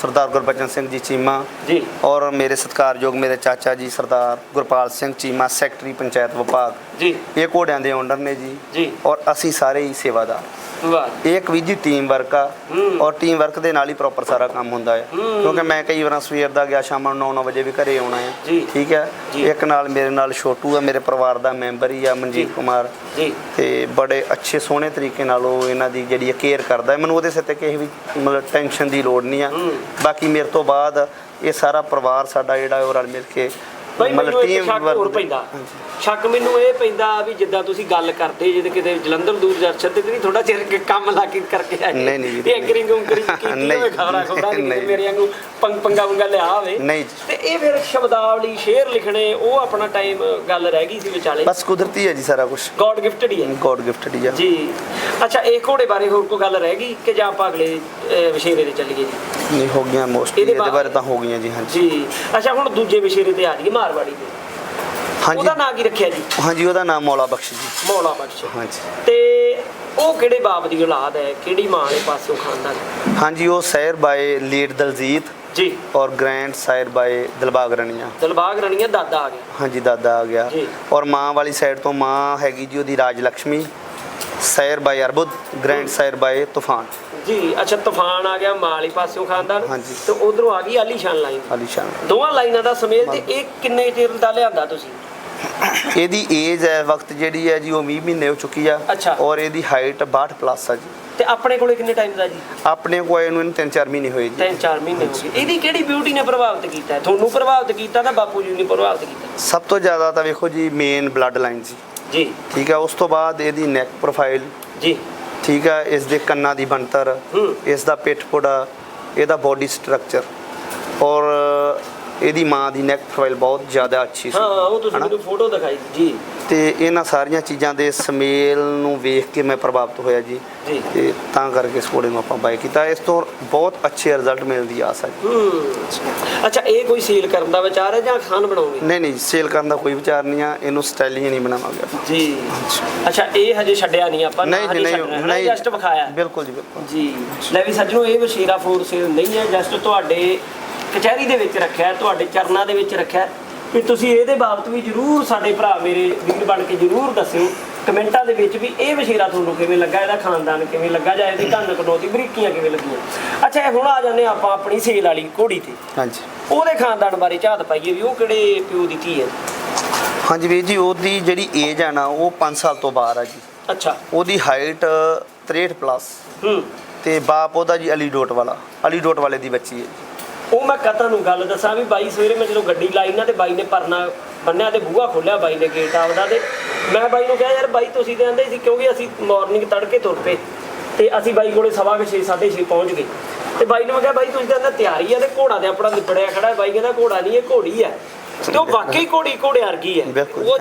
ਸਰਦਾਰ ਗੁਰਬਚਨ ਸਿੰਘ ਜੀ ਚੀਮਾ ਜੀ। ਔਰ ਮੇਰੇ ਸਤਿਕਾਰਯੋਗ ਮੇਰੇ ਚਾਚਾ ਜੀ ਸਰਦਾਰ ਗੁਰਪਾਲ ਸਿੰਘ ਚੀਮਾ ਸੈਕਟਰੀ ਪੰਚਾਇਤ ਵਿਭਾਗ। ਜੀ। ਇਹ ਘੋੜਿਆਂ ਦੇ ਓਨਰ ਨੇ ਜੀ। ਜੀ। ਔਰ ਅਸੀਂ ਸਾਰੇ ਹੀ ਸੇਵਾਦਾਰ। ਵਾਹ। ਇਹ ਇੱਕ ਵੀ ਜੀ ਟੀਮ ਵਰਕ ਆ। ਔਰ ਟੀਮ ਵਰਕ ਦੇ ਨਾਲ ਹੀ ਪ੍ਰੋਪਰ ਸਾਰਾ ਕੰਮ ਹੁੰਦਾ ਹੈ। ਕਿਉਂਕਿ ਮੈਂ ਕਈ ਵਾਰਾਂ ਸਵੇਰ ਦਾ ਗਿਆ ਸ਼ਾਮ ਨੂੰ 9-9 ਵਜੇ ਵੀ ਘਰੇ ਆਉਣਾ ਹੈ। ਠੀਕ ਹੈ। ਇੱਕ ਨਾਲ ਮੇਰੇ ਨਾਲ ਛੋਟੂ ਆ ਮੇਰੇ ਪਰਿਵਾਰ ਦਾ ਮੈਂਬਰ ਹੀ ਆ ਮਨਜੀਤ। ਕੁਮਾਰ। ਜੀ। ਤੇ ਬੜੇ ਅੱਛੇ ਸੋਹਣੇ ਤਰੀਕੇ ਨਾਲ ਉਹ ਇਹਨਾਂ ਦੀ ਜਿਹੜੀ ਕੇਅਰ ਕਰਦਾ ਹੈ। ਮੈਨੂੰ ਉਹਦੇ ਸਿਰ ਤੇ ਕਿਸੇ ਵੀ ਮਤਲਬ ਟੈਨਸ਼ਨ ਦੀ ਲੋੜ ਨਹੀਂ ਆ। ਬਾਕੀ ਮੇਰੇ ਤੋਂ ਬਾਅਦ ਇਹ ਸਾਰਾ ਪਰਿਵਾਰ ਸਾਡਾ ਜਿਹੜਾ ਉਹ ਰਲ ਮਿਲ ਕੇ ਬਈ ਮੈਨੂੰ ਇੱਕ ਸ਼ੱਕ ਹੋਰ ਪੈਂਦਾ। ਸ਼ੱਕ ਮੈਨੂੰ ਇਹ ਪੈਂਦਾ ਵੀ ਜਿੱਦਾਂ ਤੁਸੀਂ ਗੱਲ ਕਰਦੇ ਜੇ ਕਿਤੇ ਜਲੰਧਰ ਦੂਰ ਦਰਸ਼ਨ ਤੇ ਵੀ ਥੋੜਾ ਚਿਰ ਕੰਮ ਲਾ ਕੇ ਕਰਕੇ ਆਏ। ਨਹੀਂ, ਨਹੀਂ ਇਹ ਐਂਕਰਿੰਗ ਉਂਕਰਿੰਗ ਕੀਤੀ ਨਹੀਂ, ਹੋਵੇ ਖਬਰਾਂ ਖਬਰਾਂ ਨਹੀਂ ਨਹੀਂ। ਮੇਰੇ ਵਾਂਗੂ ਪੰਗ ਪੰਗਾ ਪੰਗਾ ਲਿਆ ਹੋਵੇ। ਨਹੀਂ। ਤੇ ਇਹ ਫਿਰ ਸ਼ਬਦਾਵਲੀ ਸ਼ੇਰ ਲਿਖਣੇ ਉਹ ਆਪਣਾ ਟਾਈਮ ਗੱਲ ਰਹਿ ਗਈ ਸੀ ਵਿਚਾਲੇ। ਬਸ ਕੁਦਰਤੀ ਹੈ ਜੀ ਸਾਰਾ ਕੁਝ ਗੋਡ ਗਿਫਟਡ ਹੀ ਹੈ। ਗੋਡ ਗਿਫਟਡ ਹੀ ਆ। ਜੀ। ਅੱਛਾ ਇਹ ਘੋੜੇ ਬਾਰੇ ਹੋਰ ਕੋਈ ਗੱਲ ਰਹਿ ਗਈ ਕਿ ਜਾਂ ਆਪਾਂ ਅਗਲੇ ਵਿਸ਼ੇਰੇ ਤੇ ਚੱਲੀਏ ਜੀ? ਨਹੀਂ ਹੋ ਗਈਆਂ ਮੋਸਟਲੀ ਇਹਦੇ ਬਾਰੇ ਤਾਂ ਹੋ ਗਈਆਂ ਜੀ ਹਾਂਜੀ। ਜੀ। ਅੱਛਾ ਹੁਣ ਦੂਜੇ ਵਿਸ਼ੇਰੇ ਤੇ ਆ ਜਾਈਏ ਮਾਰਵਾੜੀ ਦੇ ਹਾਂਜੀ। ਉਹਦਾ ਨਾਂ ਕੀ ਰੱਖਿਆ ਜੀ? ਹਾਂਜੀ ਉਹਦਾ ਨਾਮ ਮੌਲਾ ਬਖਸ਼ ਜੀ। ਮੌਲਾ ਬਖਸ਼। ਹਾਂਜੀ। ਤੇ ਉਹ ਕਿਹੜੇ ਬਾਪ ਦੀ ਔਲਾਦ ਹੈ? ਕਿਹੜੀ ਮਾਂ ਦੇ ਪਾਸੋਂ ਖਾਨਦਾਨ? ਹਾਂਜੀ ਉਹ ਸ਼ਾਇਰ ਬਾਏ ਲੀਡ ਦਲਜੀਤ ਜੀ। ਔਰ ਗ੍ਰੈਂਡ ਸ਼ਾਇਰ ਬਾਏ ਦਿਲਬਾਗ ਰਣੀਆਂ। ਦਲਬਾਗ ਰਣੀਆ ਦਾਦਾ ਆ ਗਿਆ ਹਾਂਜੀ ਦਾਦਾ ਆ ਗਿਆ। ਔਰ ਮਾਂ ਵਾਲੀ ਸਾਈਡ ਤੋਂ ਮਾਂ ਹੈਗੀ ਜੀ ਉਹਦੀ Raj Lakshmi sire by Arbud grand sire by Toofan. ਜੀ ਅੱਛਾ ਤੂਫਾਨ ਆ ਗਿਆ ਮਾਂ ਵਾਲੀ ਪਾਸੋਂ ਖਾਨਦਾਨ। ਹਾਂਜੀ। ਤੇ ਉਧਰੋਂ ਆ ਗਈ ਆਲੀਸ਼ਾਨ ਲਾਈਨ। ਆਲੀਸ਼ਾਨ ਦੋਵਾਂ ਲਾਈਨਾਂ ਦਾ ਸਮੇਲ ਤੇ ਇਹ ਕਿੰਨੇ ਚਿਰ ਦਾ ਲਿਆਂਦਾ ਤੁਸੀਂ? ਇਹਦੀ ਏਜ ਹੈ ਵਕਤ ਜਿਹੜੀ ਹੈ ਜੀ ਉਹ 20 ਮਹੀਨੇ ਹੋ ਚੁੱਕੀ ਆ। ਅੱਛਾ। ਔਰ ਇਹਦੀ ਹਾਈਟ 62 ਪਲੱਸ ਆ ਜੀ। ਤੇ ਆਪਣੇ ਕੋਲੇ ਕਿੰਨੇ ਟਾਈਮ ਦਾ ਜੀ? ਆਪਣੇ ਕੋਲ ਇਹਨੂੰ ਇਹਨੂੰ 3-4 ਮਹੀਨੇ ਹੋਏ ਜੀ। ਤਿੰਨ ਚਾਰ ਮਹੀਨੇ ਹੋ ਗਏ। ਇਹਦੀ ਕਿਹੜੀ ਬਿਊਟੀ ਨੇ ਪ੍ਰਭਾਵਿਤ ਕੀਤਾ? ਹੈ? ਤੁਹਾਨੂੰ ਪ੍ਰਭਾਵਿਤ ਕੀਤਾ ਤਾਂ ਬਾਪੂ ਜੀ ਨੇ ਪ੍ਰਭਾਵਿਤ ਕੀਤਾ? ਸਭ ਤੋਂ ਜ਼ਿਆਦਾ ਤਾਂ ਵੇਖੋ ਜੀ ਮੇਨ ਬਲੱਡ ਲਾਈਨ ਜੀ। ਜੀ ਠੀਕ ਹੈ ਉਸ ਤੋਂ ਬਾਅਦ ਇਹਦੀ ਨੈਕ ਪ੍ਰੋਫਾਈਲ ਜੀ। ਠੀਕ ਹੈ ਇਸ ਦੇ ਕੰਨਾਂ ਦੀ ਬਣਤਰ। ਇਸ ਦਾ ਪਿੱਠ ਪੁੜਾ ਇਹਦਾ ਬੋਡੀ ਸਟਰਕਚਰ ਔਰ ਇਹਦੀ ਮਾਂ ਦੀ ਨੈਕ ਪ੍ਰੋਫਾਈਲ ਬਹੁਤ ਜ਼ਿਆਦਾ ਅੱਛੀ ਸੀ। ਹਾਂ ਉਹ ਤੁਸੀਂ? ਮੈਨੂੰ ਫੋਟੋ ਦਿਖਾਈ ਜੀ। ਤੇ ਇਹਨਾਂ ਸਾਰੀਆਂ ਚੀਜ਼ਾਂ ਦੇ ਸਮੇਲ ਨੂੰ ਵੇਖ ਕੇ ਮੈਂ ਪ੍ਰਭਾਵਿਤ ਹੋਇਆ ਜੀ। ਤੇ ਤਾਂ ਕਰਕੇ ਇਸ ਘੋੜੇ ਨੂੰ ਆਪਾਂ ਬਾਈ ਕੀਤਾ। ਇਸ ਤੋਂ ਬਹੁਤ ਅੱਛੇ ਰਿਜ਼ਲਟ ਮਿਲਣ ਦੀ ਆਸ ਹੈ। ਅੱਛਾ ਇਹ ਕੋਈ ਸੇਲ ਕਰਨ ਦਾ ਵਿਚਾਰ ਹੈ ਜਾਂ ਖਾਨ ਬਣਾਉਂਗੇ ਨਹੀਂ ਨਹੀਂ ਸੇਲ ਕਰਨ ਦਾ ਕੋਈ ਵਿਚਾਰ ਨਹੀਂ ਆ। ਇਹਨੂੰ ਸਟਾਈਲਿੰਗ ਨਹੀਂ ਬਣਾਵਾਂਗੇ ਆਪਾਂ। ਜੀ। ਅੱਛਾ ਇਹ ਹਜੇ ਛੱਡਿਆ ਨਹੀਂ ਆਪਾਂ ਨਾ ਨਹੀਂ ਨਹੀਂ ਨਹੀਂ। ਜਸਟ ਵਿਖਾਇਆ। ਬਿਲਕੁਲ ਜੀ ਬਿਲਕੁਲ। ਜੀ। ਲੈ ਵੀ ਸੱਜਣੋ ਇਹ ਵਸ਼ੀਰਾ ਫੂਡ ਸੇਲ ਨਹੀਂ ਹੈ। ਜਸਟ ਤੁਹਾਡੇ ਕਚਹਿਰੀ ਦੇ ਵਿੱਚ ਰੱਖਿਆ ਤੁਹਾਡੇ ਚਰਨਾਂ ਦੇ ਵਿੱਚ ਰੱਖਿਆ। ਵੀ ਤੁਸੀਂ ਇਹਦੇ ਬਾਬਤ ਵੀ ਜਰੂਰ ਸਾਡੇ ਭਰਾ ਮੇਰੇ ਵੀਰ ਬਣ ਕੇ ਜਰੂਰ ਦੱਸਿਓ ਕਮੈਂਟਾਂ ਦੇ ਵਿੱਚ ਵੀ ਇਹ ਵਸ਼ੀਰਾ ਤੁਹਾਨੂੰ ਕਿਵੇਂ ਲੱਗਾ ਇਹਦਾ ਖਾਨਦਾਨ ਕਿਵੇਂ ਲੱਗਾ ਜਾਂ ਇਹਦੀ ਧੰਨ ਕਟੌਤੀ ਬਰੀਕੀਆਂ ਕਿਵੇਂ ਲੱਗੀਆਂ। ਅੱਛਾ ਇਹ ਹੁਣ ਆ ਜਾਂਦੇ ਆਪਾਂ ਆਪਣੀ ਸੇਲ ਵਾਲੀ ਘੋੜੀ ਤੇ। ਹਾਂਜੀ। ਉਹਦੇ ਖਾਨਦਾਨ ਬਾਰੇ ਝਾਤ ਪਾਈਏ ਵੀ ਉਹ ਕਿਹੜੇ ਪਿਓ ਦੀ ਧੀ ਹੈ? ਹਾਂਜੀ ਵੀਰ ਜੀ ਉਹਦੀ ਜਿਹੜੀ ਏਜ ਹੈ ਨਾ ਉਹ 5 ਸਾਲ ਤੋਂ ਬਾਹਰ ਆ ਜੀ। ਅੱਛਾ। ਉਹਦੀ ਹਾਈਟ 63 ਪਲੱਸ ਹੂੰ। ਤੇ ਬਾਪ ਉਹਦਾ ਜੀ ਅਲੀ ਡੋਟ ਵਾਲਾ ਅਲੀ ਡੋਟ ਵਾਲੇ ਦੀ ਬੱਚੀ ਹੈ ਜੀ। ਉਹ ਮੈਂ ਕਹ ਤੁਹਾਨੂੰ ਗੱਲ ਦੱਸਾਂ ਵੀ ਬਾਈ ਸਵੇਰੇ ਮੈਂ ਜਦੋਂ ਗੱਡੀ ਲਾਈ ਨਾ ਤੇ ਬਾਈ ਨੇ ਪਰਨਾ ਬੰਨਿਆ ਤੇ ਬੂਹਾ ਖੋਲਿਆ ਬਾਈ ਨੇ ਗੇਟ ਆਪਦਾ ਤੇ ਮੈਂ ਬਾਈ ਨੂੰ ਕਿਹਾ, ਯਾਰ ਬਾਈ ਤੁਸੀਂ ਤੇ ਆਂਦੇ ਸੀ ਕਿਉਂਕਿ ਅਸੀਂ ਮਾਰਨਿੰਗ ਤੜਕੇ ਤੁਰ ਪਏ ਤੇ ਅਸੀਂ ਬਾਈ ਕੋਲੇ ਸਵਾ ਕੇ 6 6:30 ਪਹੁੰਚ ਗਏ। ਤੇ ਬਾਈ ਨੂੰ ਮੈਂ ਕਿਹਾ, ਬਾਈ ਤੁਸੀਂ ਤਾਂ ਤਿਆਰੀ ਆ ਤੇ ਘੋੜਾ ਤੇ ਆਪਣਾ ਲਿਪੜਿਆ ਖੜਾ ਬਾਈ ਕਹਿੰਦਾ, ਘੋੜਾ ਨਹੀਂ, ਇਹ ਘੋੜੀ ਹੈ। ਤੇ ਉਹ ਵਾਕਈ ਘੋੜੀ ਘੋੜੇ ਵਰਗੀ ਹੈ। ਉਹ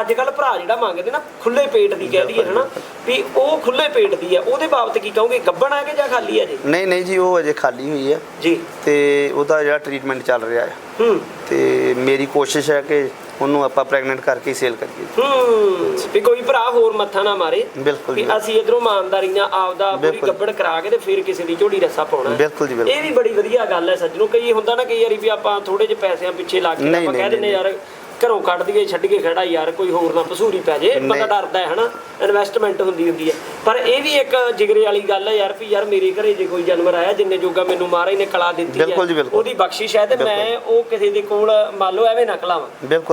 ਅੱਜ ਕੱਲ ਭਰਾ ਜਿਹੜਾ ਮੰਗਦੇ ਨਾ ਖੁੱਲੇ ਪੇਟ ਦੀ ਕਹਿ ਦਈਏ ਹਨਾ? ਵੀ ਉਹ ਖੁੱਲੇ ਪੇਟ ਦੀ ਹੈ। ਉਹਦੇ ਬਾਬਤ ਕੀ ਕਹੋਗੇ? ਗੱਬਣ ਆ ਕੇ ਜਾਂ ਖਾਲੀ ਹੈ ਜੀ ਨਹੀਂ ਨਹੀਂ ਜੀ ਉਹ ਅਜੇ ਖਾਲੀ ਹੋਈ ਹੈ। ਜੀ। ਤੇ ਉਹਦਾ ਜਿਹੜਾ ਟ੍ਰੀਟਮੈਂਟ ਚੱਲ ਰਿਹਾ ਹੈ। ਹੂੰ। ਤੇ ਮੇਰੀ ਕੋਸ਼ਿਸ਼ ਹੈ ਕਿ ਉਹਨੂੰ ਆਪਾਂ ਪ੍ਰੈਗਨੈਂਟ ਕਰਕੇ ਸੇਲ ਕਰੀਏ ਹੂੰ ਵੀ ਕੋਈ ਭਰਾ ਹੋਰ ਮੱਥਾ ਨਾ ਮਾਰੇ ਬਿਲਕੁਲ ਵੀ ਜੀ। ਅਸੀਂ ਇਧਰੋਂ ਇਮਾਨਦਾਰੀਆਂ ਆਪਦਾ ਪੂਰੀ ਬਿਲਕੁਲ। ਗੱਬੜ ਕਰਾ ਕੇ ਤੇ ਫਿਰ ਕਿਸੇ ਦੀ ਝੋੜੀ ਰੱਸਾ ਪਾਉਣਾ ਹੈ। ਬਿਲਕੁਲ ਜੀ, ਬਿਲਕੁਲ। ਇਹ ਵੀ ਬੜੀ ਵਧੀਆ ਗੱਲ ਹੈ ਸੱਜਣੋ ਕਈ ਹੁੰਦਾ ਨਾ ਕਈ ਵਾਰੀ ਵੀ ਆਪਾਂ ਥੋੜੇ ਜਿਹੇ ਪੈਸਿਆਂ ਪਿੱਛੇ ਲੱਗ ਕੇ ਨਹੀਂ, ਆਪਾਂ ਕਹਿ ਦਿੰਦੇ ਨਹੀਂ। ਯਾਰ ਘਰੋਂ ਕੱਢ ਦਈਏ ਛੱਡ ਕੇ ਖੜਾ ਯਾਰ ਕੋਈ ਹੋਰ ਨਾ ਪਸੂਰੀ ਪੈ ਜੇ ਬੰਦਾ। ਡਰਦਾ ਹੈ ਹਨਾ? ਇਨਵੈਸਟਮੈਂਟ ਹੁੰਦੀ ਹੁੰਦੀ ਹੈ। ਪਰ ਇਹ ਵੀ ਇੱਕ ਜਿਗਰੇ ਵਾਲੀ ਗੱਲ ਹੈ ਯਾਰ ਵੀ ਯਾਰ ਮੇਰੇ ਘਰੇ ਜੇ ਕੋਈ ਜਾਨਵਰ ਆਇਆ ਜਿੰਨੇ ਜੋਗਾ ਮੈਨੂੰ ਮਹਾਰਾਜ ਨੇ ਕਲਾ ਦਿੱਤੀ ਹੈ। ਉਹਦੀ ਬਖਸ਼ਿਸ਼ ਹੈ ਤੇ ਮੈਂ ਉਹ ਕਿਸੇ ਦੇ ਕੋਲ ਮੰਨ ਲਓ ਐਵੇਂ ਨਾ ਕਲਾਵਾਂ।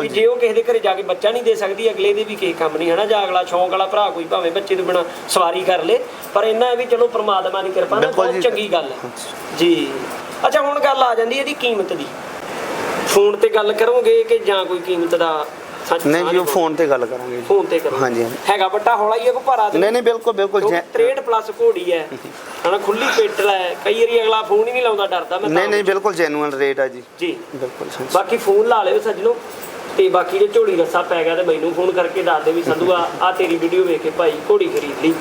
ਜੀ। ਉਹ ਕਿਸੇ ਦੇ ਘਰੇ ਜਾ ਕੇ ਬੱਚਾ ਨਹੀਂ ਦੇ ਸਕਦੀ ਅਗਲੇ ਦੇ ਵੀ ਕਿਸੇ ਕੰਮ ਨਹੀਂ ਹਨਾ? ਜਾਂ ਅਗਲਾ ਸ਼ੌਂਕ ਵਾਲਾ ਭਰਾ ਕੋਈ ਭਾਵੇਂ ਬੱਚੇ ਤੋਂ ਬਿਨਾ ਸਵਾਰੀ ਕਰ ਲੇ ਪਰ ਇੰਨਾ ਹੈ ਵੀ ਚਲੋ ਪ੍ਰਮਾਤਮਾ ਦੀ ਕਿਰਪਾ ਨਾਲ ਬਹੁਤ। ਚੰਗੀ ਗੱਲ ਹੈ। ਜੀ। ਅੱਛਾ ਹੁਣ ਗੱਲ ਆ ਜਾਂਦੀ ਹੈ ਇਹਦੀ ਕੀਮਤ ਦੀ। ਫੋਨ ਤੇ ਗੱਲ ਕਰੋਗੇ ਕਿ ਜਾਂ ਕੋਈ ਕੀਮਤ ਦਾ ਸੱਚ ਨਹੀਂ ਜੀ ਉਹ ਫੋਨ ਤੇ ਗੱਲ ਕਰਾਂਗੇ ਜੀ। ਫੋਨ ਤੇ ਕਰੋ ਹਾਂਜੀ, ਹਾਂਜੀ। ਹੈਗਾ ਵੱਡਾ ਹੌਲਾ ਹੀ ਹੈ ਕੋ ਭਾਰਾ ਤੇ। ਨਹੀਂ ਨਹੀਂ ਬਿਲਕੁਲ ਬਿਲਕੁਲ ਕਿਉਂਕਿ ਜੈ- 63 ਪਲੱਸ ਘੋੜੀ ਹੈ। ਹਨਾ ਖੁੱਲੀ ਪੇਟਲ ਹੈ ਕਈ ਵਾਰੀ ਅਗਲਾ ਫੋਨ ਹੀ ਨਹੀਂ ਲਾਉਂਦਾ ਡਰਦਾ ਮੈਂ ਨਹੀਂ ਤਾਂ- ਨਹੀਂ ਬਿਲਕੁਲ ਜੈਨੂਅਲ ਰੇਟ ਆ ਜੀ। ਜੀ। ਬਿਲਕੁਲ ਹਾਂਜੀ। ਬਾਕੀ ਫੋਨ ਲਾ ਲਿਓ ਸੱਜਣੋ। ਤੇ ਬਾਕੀ ਜੇ ਝੋਲੀ ਰੱਸਾ ਪੈ ਗਿਆ ਤੇ ਮੈਨੂੰ ਫੋਨ ਕਰਕੇ ਦੱਸ ਦੇ ਵੀ ਸੰਧੂ ਆ ਤੇਰੀ ਵੀਡੀਓ ਵੇਖ ਕੇ ਭਾਈ ਘੋੜੀ ਖਰੀਦ ਲਈ।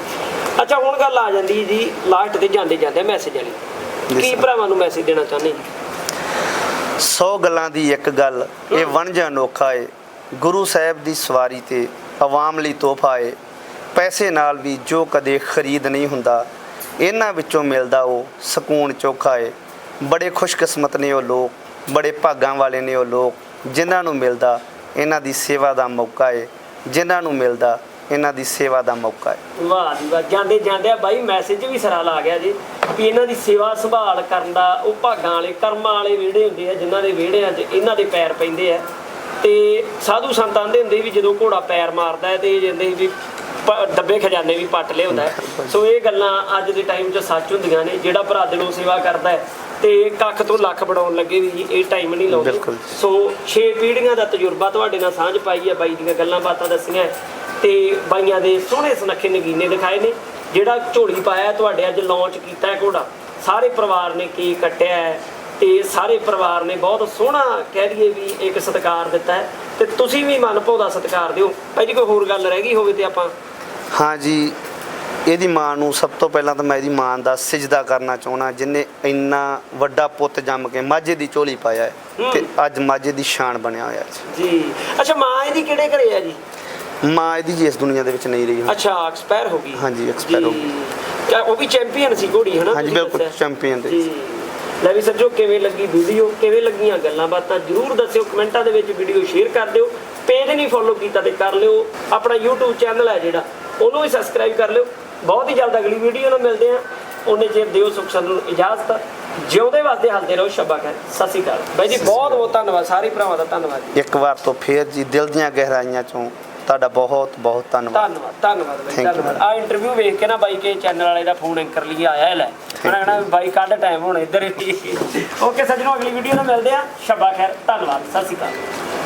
ਅੱਛਾ ਹੁਣ ਗੱਲ ਆ ਜਾਂਦੀ ਜੀ ਲਾਸਟ ਤੇ ਜਾਂਦੇ ਜਾਂਦੇ ਮੈਸੇਜ ਵਾਲੀ ਕੀ. ਭਰਾਵਾਂ ਨੂੰ ਮੈਸੇਜ ਦੇਣਾ ਚਾਹੁੰਦੇ ਜੀ? 100 ਗੱਲਾਂ ਦੀ ਇੱਕ ਗੱਲ, ਇਹ ਵਣਜ ਅਨੋਖਾ ਏ। ਗੁਰੂ ਸਾਹਿਬ ਦੀ ਸਵਾਰੀ ਤੇ ਆਵਾਮ ਲਈ ਤੋਹਫਾ ਏ। ਪੈਸੇ ਨਾਲ ਵੀ ਜੋ ਕਦੇ ਖਰੀਦ ਨਹੀਂ ਹੁੰਦਾ, ਇਹਨਾਂ ਵਿੱਚੋਂ ਮਿਲਦਾ ਉਹ ਸਕੂਨ ਚੋਖਾ ਏ। ਬੜੇ ਖੁਸ਼ਕਿਸਮਤ ਨੇ ਉਹ ਲੋਕ, ਬੜੇ ਭਾਗਾਂ ਵਾਲੇ ਨੇ ਉਹ ਲੋਕ, ਜਿਨ੍ਹਾਂ ਨੂੰ ਮਿਲਦਾ ਇਹਨਾਂ ਦੀ ਸੇਵਾ ਦਾ ਮੌਕਾ ਏ। ਜਿਨ੍ਹਾਂ ਨੂੰ ਮਿਲਦਾ ਇਹਨਾਂ ਦੀ ਸੇਵਾ ਦਾ ਮੌਕਾ ਹੈ। ਵਾਹ ਜੀ ਵਾਹ, ਜਾਂਦੇ ਜਾਂਦੇ ਬਾਈ ਮੈਸੇਜ ਵੀ ਸਰਾ ਲਾ ਗਿਆ ਜੀ ਵੀ ਇਹਨਾਂ ਦੀ ਸੇਵਾ ਸੰਭਾਲ ਕਰਨ ਦਾ, ਉਹ ਭਾਗਾਂ ਵਾਲੇ, ਕਰਮਾਂ ਵਾਲੇ ਵਿਹੜੇ ਹੁੰਦੇ ਆ, ਜਿਨ੍ਹਾਂ ਦੇ ਵਿਹੜਿਆਂ 'ਚ ਇਹਨਾਂ ਦੇ ਪੈਰ ਪੈਂਦੇ ਆ। ਤੇ ਸਾਧੂ ਸੰਤ ਆਂਦੇ ਹੁੰਦੇ ਵੀ ਜਦੋਂ ਘੋੜਾ ਪੈਰ ਮਾਰਦਾ ਹੈ ਤੇ ਜਾਂਦੇ ਵੀ ਪ- ਡੱਬੇ ਖਜ਼ਾਨੇ ਵੀ ਪੱਟ ਲਿਆਉਂਦਾ ਸੋ ਇਹ ਗੱਲਾਂ ਅੱਜ ਦੇ ਟਾਈਮ 'ਚ ਸੱਚ ਹੁੰਦੀਆਂ ਨੇ, ਜਿਹੜਾ ਭਰਾ ਦਿਲੋਂ ਸੇਵਾ ਕਰਦਾ ਹੈ ਤੇ ਕੱਖ ਤੋਂ ਲੱਖ ਬਣਾਉਣ ਲੱਗੇ ਵੀ ਇਹ ਟਾਈਮ ਨਹੀਂ ਲਾਉਂਦੇ। ਸੋ 6 ਪੀੜ੍ਹੀਆਂ ਦਾ ਤਜਰਬਾ ਤੁਹਾਡੇ ਨਾਲ ਸਾਂਝ ਪਾਈ ਹੈ ਬਾਈ ਦੀਆਂ ਗੱਲਾਂ ਬਾਤਾਂ ਦੱਸੀਆਂ। ਤੇ ਬਾਈਆਂ ਦੇ ਸੋਹਣੇ ਸੁਨੱਖੇ ਨਗੀਨੇ ਦਿਖਾਏ ਨੇ ਜਿਹੜਾ ਝੋਲੀ ਪਾਇਆ ਤੁਹਾਡੇ ਅੱਜ ਲਾਂਚ ਕੀਤਾ ਘੋੜਾ। ਸਾਰੇ ਪਰਿਵਾਰ ਨੇ ਕੇਕ ਕੱਟਿਆ ਹੈ ਤੇ ਸਾਰੇ ਪਰਿਵਾਰ ਨੇ ਬਹੁਤ ਸੋਹਣਾ ਕਹਿ ਦਈਏ ਵੀ ਇੱਕ ਸਤਿਕਾਰ ਦਿੱਤਾ ਹੈ। ਤੇ ਤੁਸੀਂ ਵੀ ਮਨ ਭਾਉਂਦਾ ਸਤਿਕਾਰ ਦਿਓ। ਭਾਈ ਜੀ ਕੋਈ ਹੋਰ ਗੱਲ ਰਹਿ ਗਈ ਹੋਵੇ ਤੇ ਆਪਾਂ ਹਾਂ ਜੀ ਇਹਦੀ ਮਾਂ ਨੂੰ ਸਭ ਤੋਂ ਪਹਿਲਾਂ ਤਾਂ ਮੈਂ ਇਹਦੀ ਮਾਂ ਦਾ ਸਿਜਦਾ ਕਰਨਾ ਚਾਹਣਾ ਜਿਨੇ ਇੰਨਾ ਵੱਡਾ ਪੁੱਤ ਜੰਮ ਕੇ ਮਾਝੇ ਦੀ ਝੋਲੀ ਪਾਇਆ ਹੈ ਤੇ ਅੱਜ ਮਾਝੇ ਦੀ ਸ਼ਾਨ ਬਣਿਆ ਹੋਇਆ ਜੀ ਜੀ। ਅੱਛਾ ਮਾਂ ਇਹਦੀ ਕਿਹੜੇ ਘਰੇ ਹੈ ਜੀ? ਮਾਂ ਇਹਦੀ ਜੀ ਇਸ ਦੁਨੀਆ ਦੇ ਵਿੱਚ ਨਹੀਂ ਰਹੀ ਹੁਣ। ਅੱਛਾ ਐਕਸਪਾਇਰ ਹੋ ਗਈ। ਹਾਂਜੀ, expire ਹੋ ਜੀ। ਕਿਆ ਉਹ ਵੀ ਚੈਂਪੀਅਨ ਸੀ ਘੋੜੀ ਹਨਾ? ਹਾਂਜੀ, ਬਿਲਕੁਲ, champion ਦੇ। ਜੀ। ਲੈ ਵੀ ਸੱਜੋ ਕਿਵੇਂ ਲੱਗੀ ਵੀਡੀਓ ਕਿਵੇਂ ਲੱਗੀਆਂ ਗੱਲਾਂ ਬਾਤਾਂ ਜਰੂਰ ਦੱਸਿਓ ਕਮੈਂਟਾਂ ਦੇ ਵਿੱਚ ਵੀਡੀਓ ਸ਼ੇਅਰ ਕਰ ਦਿਓ। ਪੇਜ ਨਹੀਂ ਫੋਲੋ ਕੀਤਾ ਤੇ ਕਰ ਲਿਓ। ਆਪਣਾ YouTube ਚੈਨਲ ਹੈ ਜਿਹੜਾ ਉਹਨੂੰ ਵੀ ਸਬਸਕ੍ਰਾਈਬ ਕਰ ਲਿਓ। ਬਹੁਤ ਹੀ ਜਲਦ ਅਗਲੀ ਵੀਡੀਓ ਨਾਲ ਮਿਲਦੇ ਆ ਉਹਨੇ ਚਿਰ ਦਿਓ ਸੁਖ ਸੰਤ ਨੂੰ ਇਜਾਜ਼ਤ। ਜਿਉਂਦੇ ਵਾਸਤੇ ਹਲਦੇ ਰਹੋ ਸ਼ਬਾ ਖੈਰ ਸਤਿ ਸ਼੍ਰੀ ਅਕਾਲ। ਬਾਈ ਜੀ ਬਹੁਤ ਬਹੁਤ ਧੰਨਵਾਦ। ਸਾਰੇ ਭਰਾਵਾਂ ਦਾ ਧੰਨਵਾਦ ਇੱਕ ਵਾਰ ਤੋਂ ਫੇਰ ਜੀ ਦਿਲ ਦੀਆਂ ਗਹਿਰਾਈਆਂ ਚੋਂ ਤੁਹਾਡਾ ਬਹੁਤ ਬਹੁਤ ਧੰਨਵਾਦ। ਧੰਨਵਾਦ ਧੰਨਵਾਦ ਬਾਈ Thank you, ਧੰਨਵਾਦ। ਆ ਇੰਟਰਵਿਊ ਵੇਖ ਕੇ ਨਾ ਬਾਈ ਕੇ ਚੈਨਲ ਵਾਲੇ ਦਾ ਫੋਨ ਐਂਕਰ ਲਈ ਆਇਆ ਹੈ ਲੈ। ਉਹਨਾਂ ਕਹਿਣਾ ਬਾਈ ਕੱਢ ਟਾਈਮ ਹੁਣ ਇੱਧਰ। ਓਕੇ ਸੱਜਣੋ ਅਗਲੀ ਵੀਡੀਓ ਨਾਲ ਮਿਲਦੇ ਆ ਸ਼ਬਾ ਖੈਰ ਧੰਨਵਾਦ। ਸਤਿ ਸ਼੍ਰੀ ਅਕਾਲ।